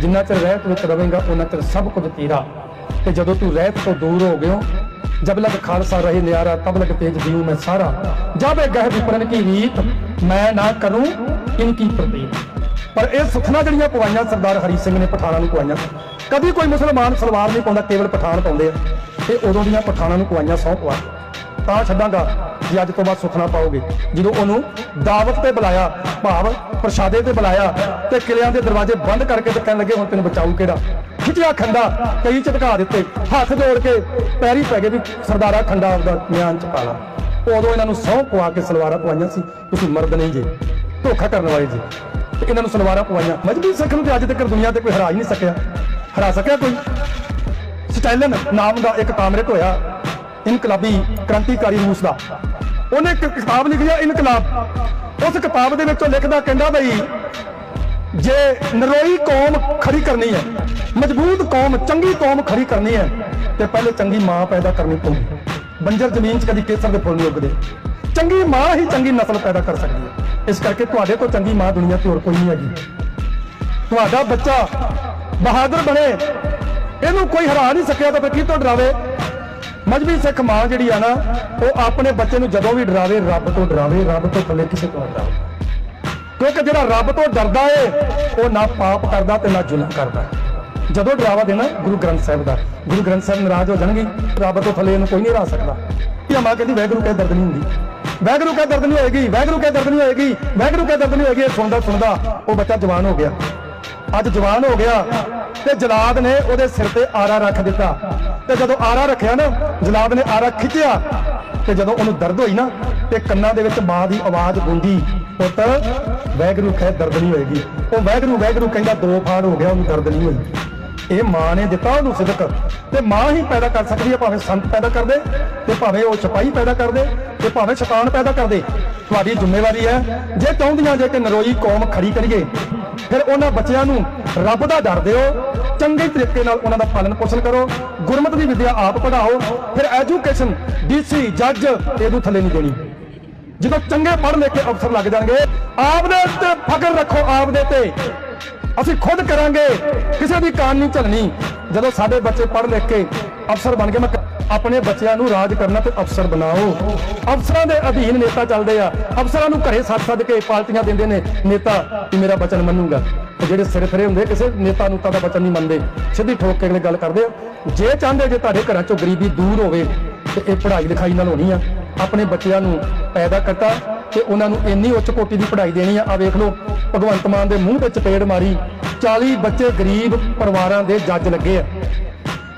ਜਿੰਨਾ ਚਿਰ ਰਹਿਤ ਵਿੱਚ ਰਵੇਂਗਾ ਉਹਨਾਂ ਚਿਰ ਸਭ ਕੁਝ ਤੇਰਾ। ਤੇ ਜਦੋਂ ਤੂੰ ਰਹਿਤ ਤੋਂ ਦੂਰ ਹੋ ਗਿਓ, ਜਬ ਲਗ ਖਾਲਸਾ ਰਹੇ ਨਿਆਰਾ, ਤਬ ਲਗ ਤੇਜ ਦਿਉ ਮੈਂ ਸਾਰਾ। ਜਬ ਇਹ ਗਹਿ ਵਿਪਰਨ ਕੀ ਰੀਤ, ਮੈਂ ਨਾ ਕਰੂੰ ਇਨਕੀ ਪ੍ਰਤੀਤ। ਪਰ ਇਹ ਸੁਖਨਾ ਜਿਹੜੀਆਂ ਪਵਾਈਆਂ ਸਰਦਾਰ ਹਰੀ ਸਿੰਘ ਨੇ ਪਠਾਨਾਂ ਨੂੰ ਪਵਾਈਆਂ, ਕਦੀ ਕੋਈ ਮੁਸਲਮਾਨ ਸਲਵਾਰ ਨਹੀਂ ਪਾਉਂਦਾ, ਕੇਵਲ ਪਠਾਨ ਪਾਉਂਦੇ ਆ। ਤੇ ਉਦੋਂ ਦੀਆਂ ਪਠਾਨਾਂ ਨੂੰ ਪਵਾਈਆਂ ਸੌ ਪਵਾ ਤਾਂ ਛੱਡਾਂਗਾ ਜੇ ਅੱਜ ਤੋਂ ਬਾਅਦ ਸੁਖਨਾ ਪਾਓਗੇ। ਜਦੋਂ ਉਹਨੂੰ ਦਾਵਤ ਤੇ ਬੁਲਾਇਆ, ਭਾਵ ਪ੍ਰਸ਼ਾਦੇ ਤੇ ਬੁਲਾਇਆ ਤੇ ਕਿਲਿਆਂ ਦੇ ਦਰਵਾਜ਼ੇ ਬੰਦ ਕਰਕੇ ਤੇ ਕਹਿਣ ਲੱਗੇ, ਹੁਣ ਤੈਨੂੰ ਬਚਾਊ ਕਿਹੜਾ? ਖਿੱਚਿਆ ਖੰਡਾ ਕਈ ਝਟਕਾ ਦਿੱਤੇ। ਹੱਥ ਜੋੜ ਕੇ ਪੈਰੀ ਪੈ ਗਏ ਵੀ ਸਰਦਾਰਾ ਖੰਡਾ ਆਪਦਾ ਮਿਆਨ ਚ ਪਾ ਉਦੋਂ ਇਹਨਾਂ ਨੂੰ ਸਹੁੰ ਪਵਾ ਕੇ ਸਲਵਾਰਾਂ ਪਵਾਈਆਂ ਸੀ। ਤੁਸੀਂ ਮਰਦ ਨਹੀਂ ਜੇ, ਧੋਖਾ ਕਰਨ ਵਾਲੇ ਜੀ। ਤੇ ਇਹਨਾਂ ਨੂੰ ਸਲਵਾਰਾਂ ਪਵਾਈਆਂ। ਮਜਬੀ ਸਿੱਖ ਨੂੰ ਤੇ ਅੱਜ ਤੱਕ ਦੁਨੀਆ ਤੇ ਕੋਈ ਹਰਾ ਹੀ ਨਹੀਂ ਸਕਿਆ। ਹਰਾ ਸਕਿਆ ਕੋਈ? ਸਟਾਲਿਨ ਨਾਮ ਦਾ ਇੱਕ ਕਾਮਰੇਡ ਹੋਇਆ। ਇਨਕਲਾਬੀ ਕ੍ਰਾਂਤੀਕਾਰੀ ਰੂਸ ਦਾ। ਉਹਨੇ ਇੱਕ ਕਿਤਾਬ ਲਿਖੀ ਹੈ ਇਨਕਲਾਬ। ਉਸ ਕਿਤਾਬ ਦੇ ਵਿੱਚੋਂ ਲਿਖਦਾ ਕਹਿੰਦਾ ਬਈ, ਜੇ ਨਰੋਈ ਕੌਮ ਖੜੀ ਕਰਨੀ ਹੈ, ਮਜ਼ਬੂਤ ਕੌਮ, ਚੰਗੀ ਕੌਮ ਖੜੀ ਕਰਨੀ ਹੈ, ਤੇ ਪਹਿਲੇ ਚੰਗੀ ਮਾਂ ਪੈਦਾ ਕਰਨੀ ਪਊਗੀ। ਬੰਜਰ ਜ਼ਮੀਨ 'ਚ ਕਦੀ ਕੇਸਰ ਦੇ ਫੁੱਲ ਨਹੀਂ ਉੱਗਦੇ। ਚੰਗੀ ਮਾਂ ਹੀ ਚੰਗੀ ਨਸਲ ਪੈਦਾ ਕਰ ਸਕਦੀ ਹੈ। ਇਸ ਕਰਕੇ ਤੁਹਾਡੇ ਤੋਂ ਚੰਗੀ ਮਾਂ ਦੁਨੀਆ ਤੇ ਹੋਰ ਕੋਈ ਨਹੀਂ ਹੈਗੀ। ਤੁਹਾਡਾ ਬੱਚਾ ਬਹਾਦਰ ਬਣੇ, ਇਹਨੂੰ ਕੋਈ ਹਰਾ ਨਹੀਂ ਸਕਿਆ ਤਾਂ ਫਿਰ ਕੀ ਤੋਂ ਡਰਾਵੇ? ਮਜਬੀ ਸਿੱਖ ਮਾਂ ਜਿਹੜੀ ਆ ਨਾ, ਉਹ ਆਪਣੇ ਬੱਚੇ ਨੂੰ ਜਦੋਂ ਵੀ ਡਰਾਵੇ, ਰੱਬ ਤੋਂ ਡਰਾਵੇ, ਰੱਬ ਤੋਂ ਥੱਲੇ ਕਿਸੇ ਤੋਂ ਨਾ ਡਰਾਵੇ। ਕਿਉਂਕਿ ਜਿਹੜਾ ਰੱਬ ਤੋਂ ਡਰਦਾ ਏ, ਉਹ ਨਾ ਪਾਪ ਕਰਦਾ ਤੇ ਨਾ ਜ਼ੁਲਮ ਕਰਦਾ। ਜਦੋਂ ਡਰਾਵਾ ਦੇਣਾ, ਗੁਰੂ ਗ੍ਰੰਥ ਸਾਹਿਬ ਦਾ। ਗੁਰੂ ਗ੍ਰੰਥ ਸਾਹਿਬ ਨਾਰਾਜ਼ ਹੋ ਜਾਣਗੇ, ਰੱਬ ਤੋਂ ਥੱਲੇ ਇਹਨੂੰ ਕੋਈ ਨਹੀਂ ਹਰਾ ਸਕਦਾ। ਇਹ ਮਾਂ ਕਹਿੰਦੀ, ਵੈਗਰੂ ਕਹਿ ਦਰਦ ਨਹੀਂ ਹੁੰਦੀ। ਵੈਗਰੂ ਕਹਿ ਦਰਦ ਨਹੀਂ ਹੋਏਗੀ, ਵੈਗਰੂ ਕਹਿ ਦਰਦ ਨਹੀਂ ਹੋਏਗੀ, ਵੈਗਰੂ ਕਹਿ ਦਰਦ ਨਹੀਂ ਹੋਏਗੀ। ਇਹ ਸੁਣਦਾ ਸੁਣਦਾ ਉਹ ਬੱਚਾ ਜਵਾਨ ਹੋ ਗਿਆ। ਅੱਜ ਜਵਾਨ ਹੋ ਗਿਆ ਤੇ ਜਲਾਦ ਨੇ ਉਹਦੇ ਸਿਰ ਤੇ ਆਰਾ ਰੱਖ ਦਿੱਤਾ। ਤੇ ਜਦੋਂ ਆਰਾ ਰੱਖਿਆ ਨਾ, ਜਲਾਦ ਨੇ ਆਰਾ ਖਿੱਚਿਆ। ਤੇ ਜਦੋਂ ਉਹਨੂੰ ਦਰਦ ਹੋਈ ਨਾ, ਤੇ ਕੰਨਾਂ ਦੇ ਵਿੱਚ ਮਾਂ ਦੀ ਆਵਾਜ਼ ਗੂੰਜੀ ਪੁੱਤ ਵੈਗਰੂ ਕਹਿ ਦਰਦ ਨਹੀਂ ਹੋਏਗੀ। ਉਹ ਵੈਗਰੂ ਵੈਗਰੂ ਕਹਿੰਦਾ, ਦੋ ਫਾੜ ਹੋ ਗਿਆ, ਉਹਨੂੰ ਦਰਦ ਨਹੀਂ ਹੋਈ। ਇਹ ਮਾਂ ਨੇ ਦਿੱਤਾ ਉਹਨੂੰ ਸਿਦਕ। ਤੇ ਮਾਂ ਹੀ ਪੈਦਾ ਕਰ ਸਕਦੀ ਹੈ, ਭਾਵੇਂ ਸੰਤ ਪੈਦਾ ਕਰ ਦੇ, ਤੇ ਭਾਵੇਂ ਉਹ ਸਿਪਾਹੀ ਪੈਦਾ ਕਰ ਦੇ, ਤੇ ਭਾਵੇਂ ਸ਼ੈਤਾਨ ਪੈਦਾ ਕਰ ਦੇ। ਤੁਹਾਡੀ ਜ਼ਿੰਮੇਵਾਰੀ ਹੈ। ਜੇ ਚਾਹੁੰਦੀਆਂ ਜੇ ਕਿ ਨਰੋਈ ਕੌਮ ਖੜੀ ਕਰੀਏ, ਫਿਰ ਉਹਨਾਂ ਬੱਚਿਆਂ ਨੂੰ ਰੱਬ ਦਾ ਡਰ ਦਿਓ। ਚੰਗੇ ਤਰੀਕੇ ਨਾਲ ਉਹਨਾਂ ਦਾ ਪਾਲਣ ਪੋਸ਼ਣ ਕਰੋ। ਗੁਰਮਤ ਦੀ ਵਿਦਿਆ ਆਪ ਪੜਾਓ ਫਿਰ ਐਜੂਕੇਸ਼ਨ ਡੀਸੀ, ਜੱਜ ਇਹਨੂੰ ਥੱਲੇ ਨਹੀਂ ਦੇਣੀ। ਜਦੋਂ ਚੰਗੇ ਪੜ੍ਹ ਲਿਖ ਕੇ ਅਫਸਰ ਲੱਗ ਜਾਣਗੇ ਆਪ ਦੇ ਉੱਤੇ ਫਕਰ ਰੱਖੋ ਆਪ ਦੇ ਤੇ। ਅਸੀਂ ਖੁਦ ਕਰਾਂਗੇ, ਕਿਸੇ ਦੀ ਕਾਨ ਨਹੀਂ ਚੱਲਣੀ ਜਦੋਂ ਸਾਡੇ ਬੱਚੇ ਪੜ੍ਹ ਲਿਖ ਕੇ ਅਫਸਰ ਬਣ ਕੇ ਮੈਂ ਆਪਣੇ ਬੱਚਿਆਂ ਨੂੰ ਰਾਜ ਕਰਨਾ ਤੇ ਅਫਸਰ ਬਣਾਓ। ਅਫਸਰਾਂ ਦੇ ਅਧੀਨ ਨੇਤਾ ਚੱਲਦੇ ਆ। ਅਫਸਰਾਂ ਨੂੰ ਘਰੇ ਸੱਦ ਸੱਦ ਕੇ ਪਾਲਟੀਆਂ ਦਿੰਦੇ ਨੇ ਨੇਤਾ ਕਿ ਮੇਰਾ ਬਚਨ ਮੰਨੂਗਾ। ਜਿਹੜੇ ਸਿਰ ਫਿਰੇ ਹੁੰਦੇ, ਕਿਸੇ ਨੇਤਾ ਨੂੰ ਤਾਂ ਦਾ ਬਚਨ ਨਹੀਂ ਮੰਨਦੇ। ਸਿੱਧੀ ਠੋਕ ਕੇ ਗੱਲ ਕਰਦੇ ਆ। ਜੇ ਚਾਹੁੰਦੇ ਜੇ ਤੁਹਾਡੇ ਘਰਾਂ ਚੋਂ ਗਰੀਬੀ ਦੂਰ ਹੋਵੇ, ਤੇ ਇਹ ਪੜ੍ਹਾਈ ਲਿਖਾਈ ਨਾਲ ਹੋਣੀ ਆ। ਆਪਣੇ ਬੱਚਿਆਂ ਨੂੰ ਪੈਦਾ ਕਰਤਾ ਤੇ ਉਹਨਾਂ ਨੂੰ ਇੰਨੀ ਉੱਚ ਕੋਟੀ ਦੀ ਪੜ੍ਹਾਈ ਦੇਣੀ ਆ। ਆ ਵੇਖ ਲਓ, ਭਗਵੰਤ ਮਾਨ ਦੇ ਮੂੰਹ ਤੇ ਚਪੇੜ ਮਾਰੀ। 40 ਬੱਚੇ ਗਰੀਬ ਪਰਿਵਾਰਾਂ ਦੇ ਜੱਜ ਲੱਗੇ ਆ।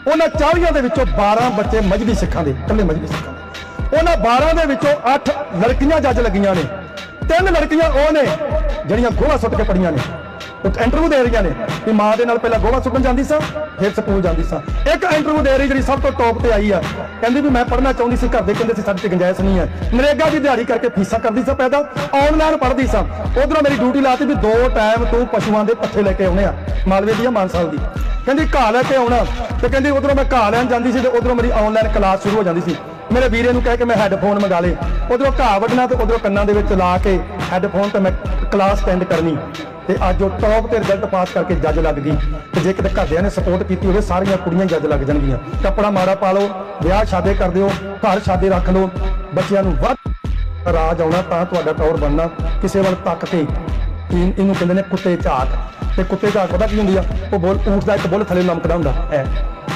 ਉਹਨਾਂ 40 ਦੇ ਵਿੱਚੋਂ 12 ਬੱਚੇ ਮਜਬੀ ਸਿੱਖਾਂ ਦੇ, ਇਕੱਲੇ ਮਜਬੀ ਸਿੱਖਾਂ ਦੇ। ਉਹਨਾਂ 12 ਦੇ ਵਿੱਚੋਂ 8 ਲੜਕੀਆਂ ਜੱਜ ਲੱਗੀਆਂ ਨੇ। ਤਿੰਨ ਲੜਕੀਆਂ ਉਹ ਨੇ ਜਿਹੜੀਆਂ ਗੋਹਾ ਸੁੱਟ ਕੇ ਪੜੀਆਂ ਨੇ। ਉਹ ਇੰਟਰਵਿਊ ਦੇ ਰਹੀਆਂ ਨੇ ਕਿ ਮਾਂ ਦੇ ਨਾਲ ਪਹਿਲਾਂ ਗੋਹਾ ਸੁੱਟਣ ਜਾਂਦੀ ਸਾਂ, ਫਿਰ ਸਕੂਲ ਜਾਂਦੀ ਸਾਂ। ਇੱਕ ਇੰਟਰਵਿਊ ਦੇ ਰਹੀ ਜਿਹੜੀ ਸਭ ਤੋਂ ਟੌਪ ਤੇ ਆਈ ਆ। ਕਹਿੰਦੀ ਵੀ ਮੈਂ ਪੜ੍ਹਨਾ ਚਾਹੁੰਦੀ ਸੀ, ਘਰ ਦੇ ਕਹਿੰਦੇ ਸੀ, ਸਾਡੇ ਤੇ ਗੁੰਜਾਇਸ਼ ਨਹੀਂ ਹੈ ਨਰੇਗਾ ਦੀ ਦਿਹਾੜੀ ਕਰਕੇ ਫੀਸਾਂ ਕਰਦੀ ਸਾਂ ਪੈਦਾ, ਆਨਲਾਈਨ ਪੜ੍ਹਦੀ ਸਾਂ। ਉਧਰੋਂ ਮੇਰੀ ਡਿਊਟੀ ਲਾਤੀ ਵੀ ਦੋ ਟਾਈਮ ਤੂੰ ਪਸ਼ੂਆਂ ਦੇ ਪੱਠੇ ਲੈ ਕੇ ਆਉਣੇ ਆ, ਮਾਲਵੇ ਦੀ ਆ ਮਾਨਸਾਲ ਦੀ। ਕਹਿੰਦੀ ਘਾਹ ਲੈ ਕੇ ਆਉਣਾ। ਤੇ ਕਹਿੰਦੀ ਉਧਰੋਂ ਮੈਂ ਘਾਹ ਲੈਣ ਜਾਂਦੀ ਸੀ ਤੇ ਉਧਰੋਂ ਮੇਰੀ ਆਨਲਾਈਨ ਕਲਾਸ ਸ਼ੁਰੂ ਹੋ ਜਾਂਦੀ ਸੀ। ਮੇਰੇ ਵੀਰੇ ਨੂੰ ਕਹਿ ਕੇ ਮੈਂ ਹੈੱਡਫੋਨ ਮੰਗਾ ਲੇ ਉਧਰੋਂ ਘਾਹ ਵੱਢਣਾ ਤੇ ਉਧਰੋਂ ਕੰਨਾਂ ਦੇ ਵਿੱਚ ਲਾ ਕੇ ਹੈੱਡਫੋਨ ਤੇ ਮੈਂ ਕਲਾਸ ਅਟੈਂਡ ਕਰਨੀ। ਤੇ ਅੱਜ ਉਹ ਟੌਪ ਤੇ ਰਿਜ਼ਲਟ ਪਾਸ ਕਰਕੇ ਜੱਜ ਲੱਗ ਗਈ। ਤੇ ਜੇ ਕਿਤੇ ਘਰਦਿਆਂ ਨੇ ਸਪੋਰਟ ਕੀਤੀ ਹੋਵੇ, ਸਾਰੀਆਂ ਕੁੜੀਆਂ ਜੱਜ ਲੱਗ ਜਾਣਗੀਆਂ। ਕੱਪੜਾ ਮਾੜਾ ਪਾ ਲਓ, ਵਿਆਹ ਸ਼ਾਦੇ ਕਰ ਦਿਓ, ਘਰ ਸ਼ਾਦੇ ਰੱਖ ਲਓ। ਬੱਚਿਆਂ ਨੂੰ ਵੱਧ ਰਾਜ ਆਉਣਾ ਤਾਂ ਤੁਹਾਡਾ ਟੌਰ ਬਣਨਾ। ਕਿਸੇ ਵੱਲ ਤੱਕ ਤੇ ਇਹ- ਇਹਨੂੰ ਕਹਿੰਦੇ ਨੇ ਕੁੱਤੇ ਝਾਕ ਤੇ ਕੁੱਤੇ ਝਾਕ ਪਤਾ ਕੀ ਹੁੰਦੀ ਆ? ਉਹ ਬੋਲ, ਊਠ ਦਾ ਇੱਕ ਬੁੱਲ ਥੱਲੇ ਲਮਕਦਾ ਹੁੰਦਾ ਹੈ।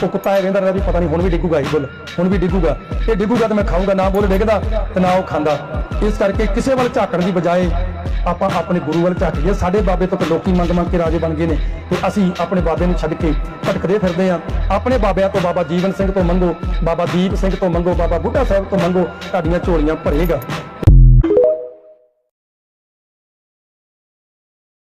ਉਹ ਕੁੱਤਾ ਇਹ ਕਹਿੰਦਾ ਰਹਿੰਦਾ ਵੀ ਪਤਾ ਨਹੀਂ ਹੁਣ ਵੀ ਡਿੱਗੂਗਾ ਇਹ ਬੁੱਲ, ਹੁਣ ਵੀ ਡਿੱਗੂਗਾ। ਇਹ ਡਿੱਗੂਗਾ ਤਾਂ ਮੈਂ ਖਾਊਂਗਾ, ਨਾ ਬੁੱਲ ਡਿੱਗਦਾ ਤੇ ਨਾ ਉਹ ਖਾਂਦਾ। ਇਸ ਕਰਕੇ ਕਿਸੇ ਵੱਲ ਝਾਕਣ ਦੀ ਬਜਾਏ ਆਪਾਂ ਆਪਣੇ ਗੁਰੂ ਵੱਲ ਝਾਕੀਏ ਸਾਡੇ ਬਾਬੇ ਤੋਂ ਤਾਂ ਲੋਕੀ ਮੰਗ ਮੰਗ ਕੇ ਰਾਜੇ ਬਣ ਗਏ ਨੇ ਤੇ ਅਸੀਂ ਆਪਣੇ ਬਾਬੇ ਨੂੰ ਛੱਡ ਕੇ ਭਟਕਦੇ ਫਿਰਦੇ ਆ ਆਪਣੇ ਬਾਬਿਆਂ ਤੋਂ ਬਾਬਾ ਜੀਵਨ ਸਿੰਘ ਤੋਂ ਮੰਗੋ, ਬਾਬਾ ਦੀਪ ਸਿੰਘ ਤੋਂ ਮੰਗੋ, ਬਾਬਾ ਬੁੱਢਾ ਸਾਹਿਬ ਤੋਂ ਮੰਗੋ, ਤੁਹਾਡੀਆਂ ਝੋਲੀਆਂ ਭਰੇਗਾ।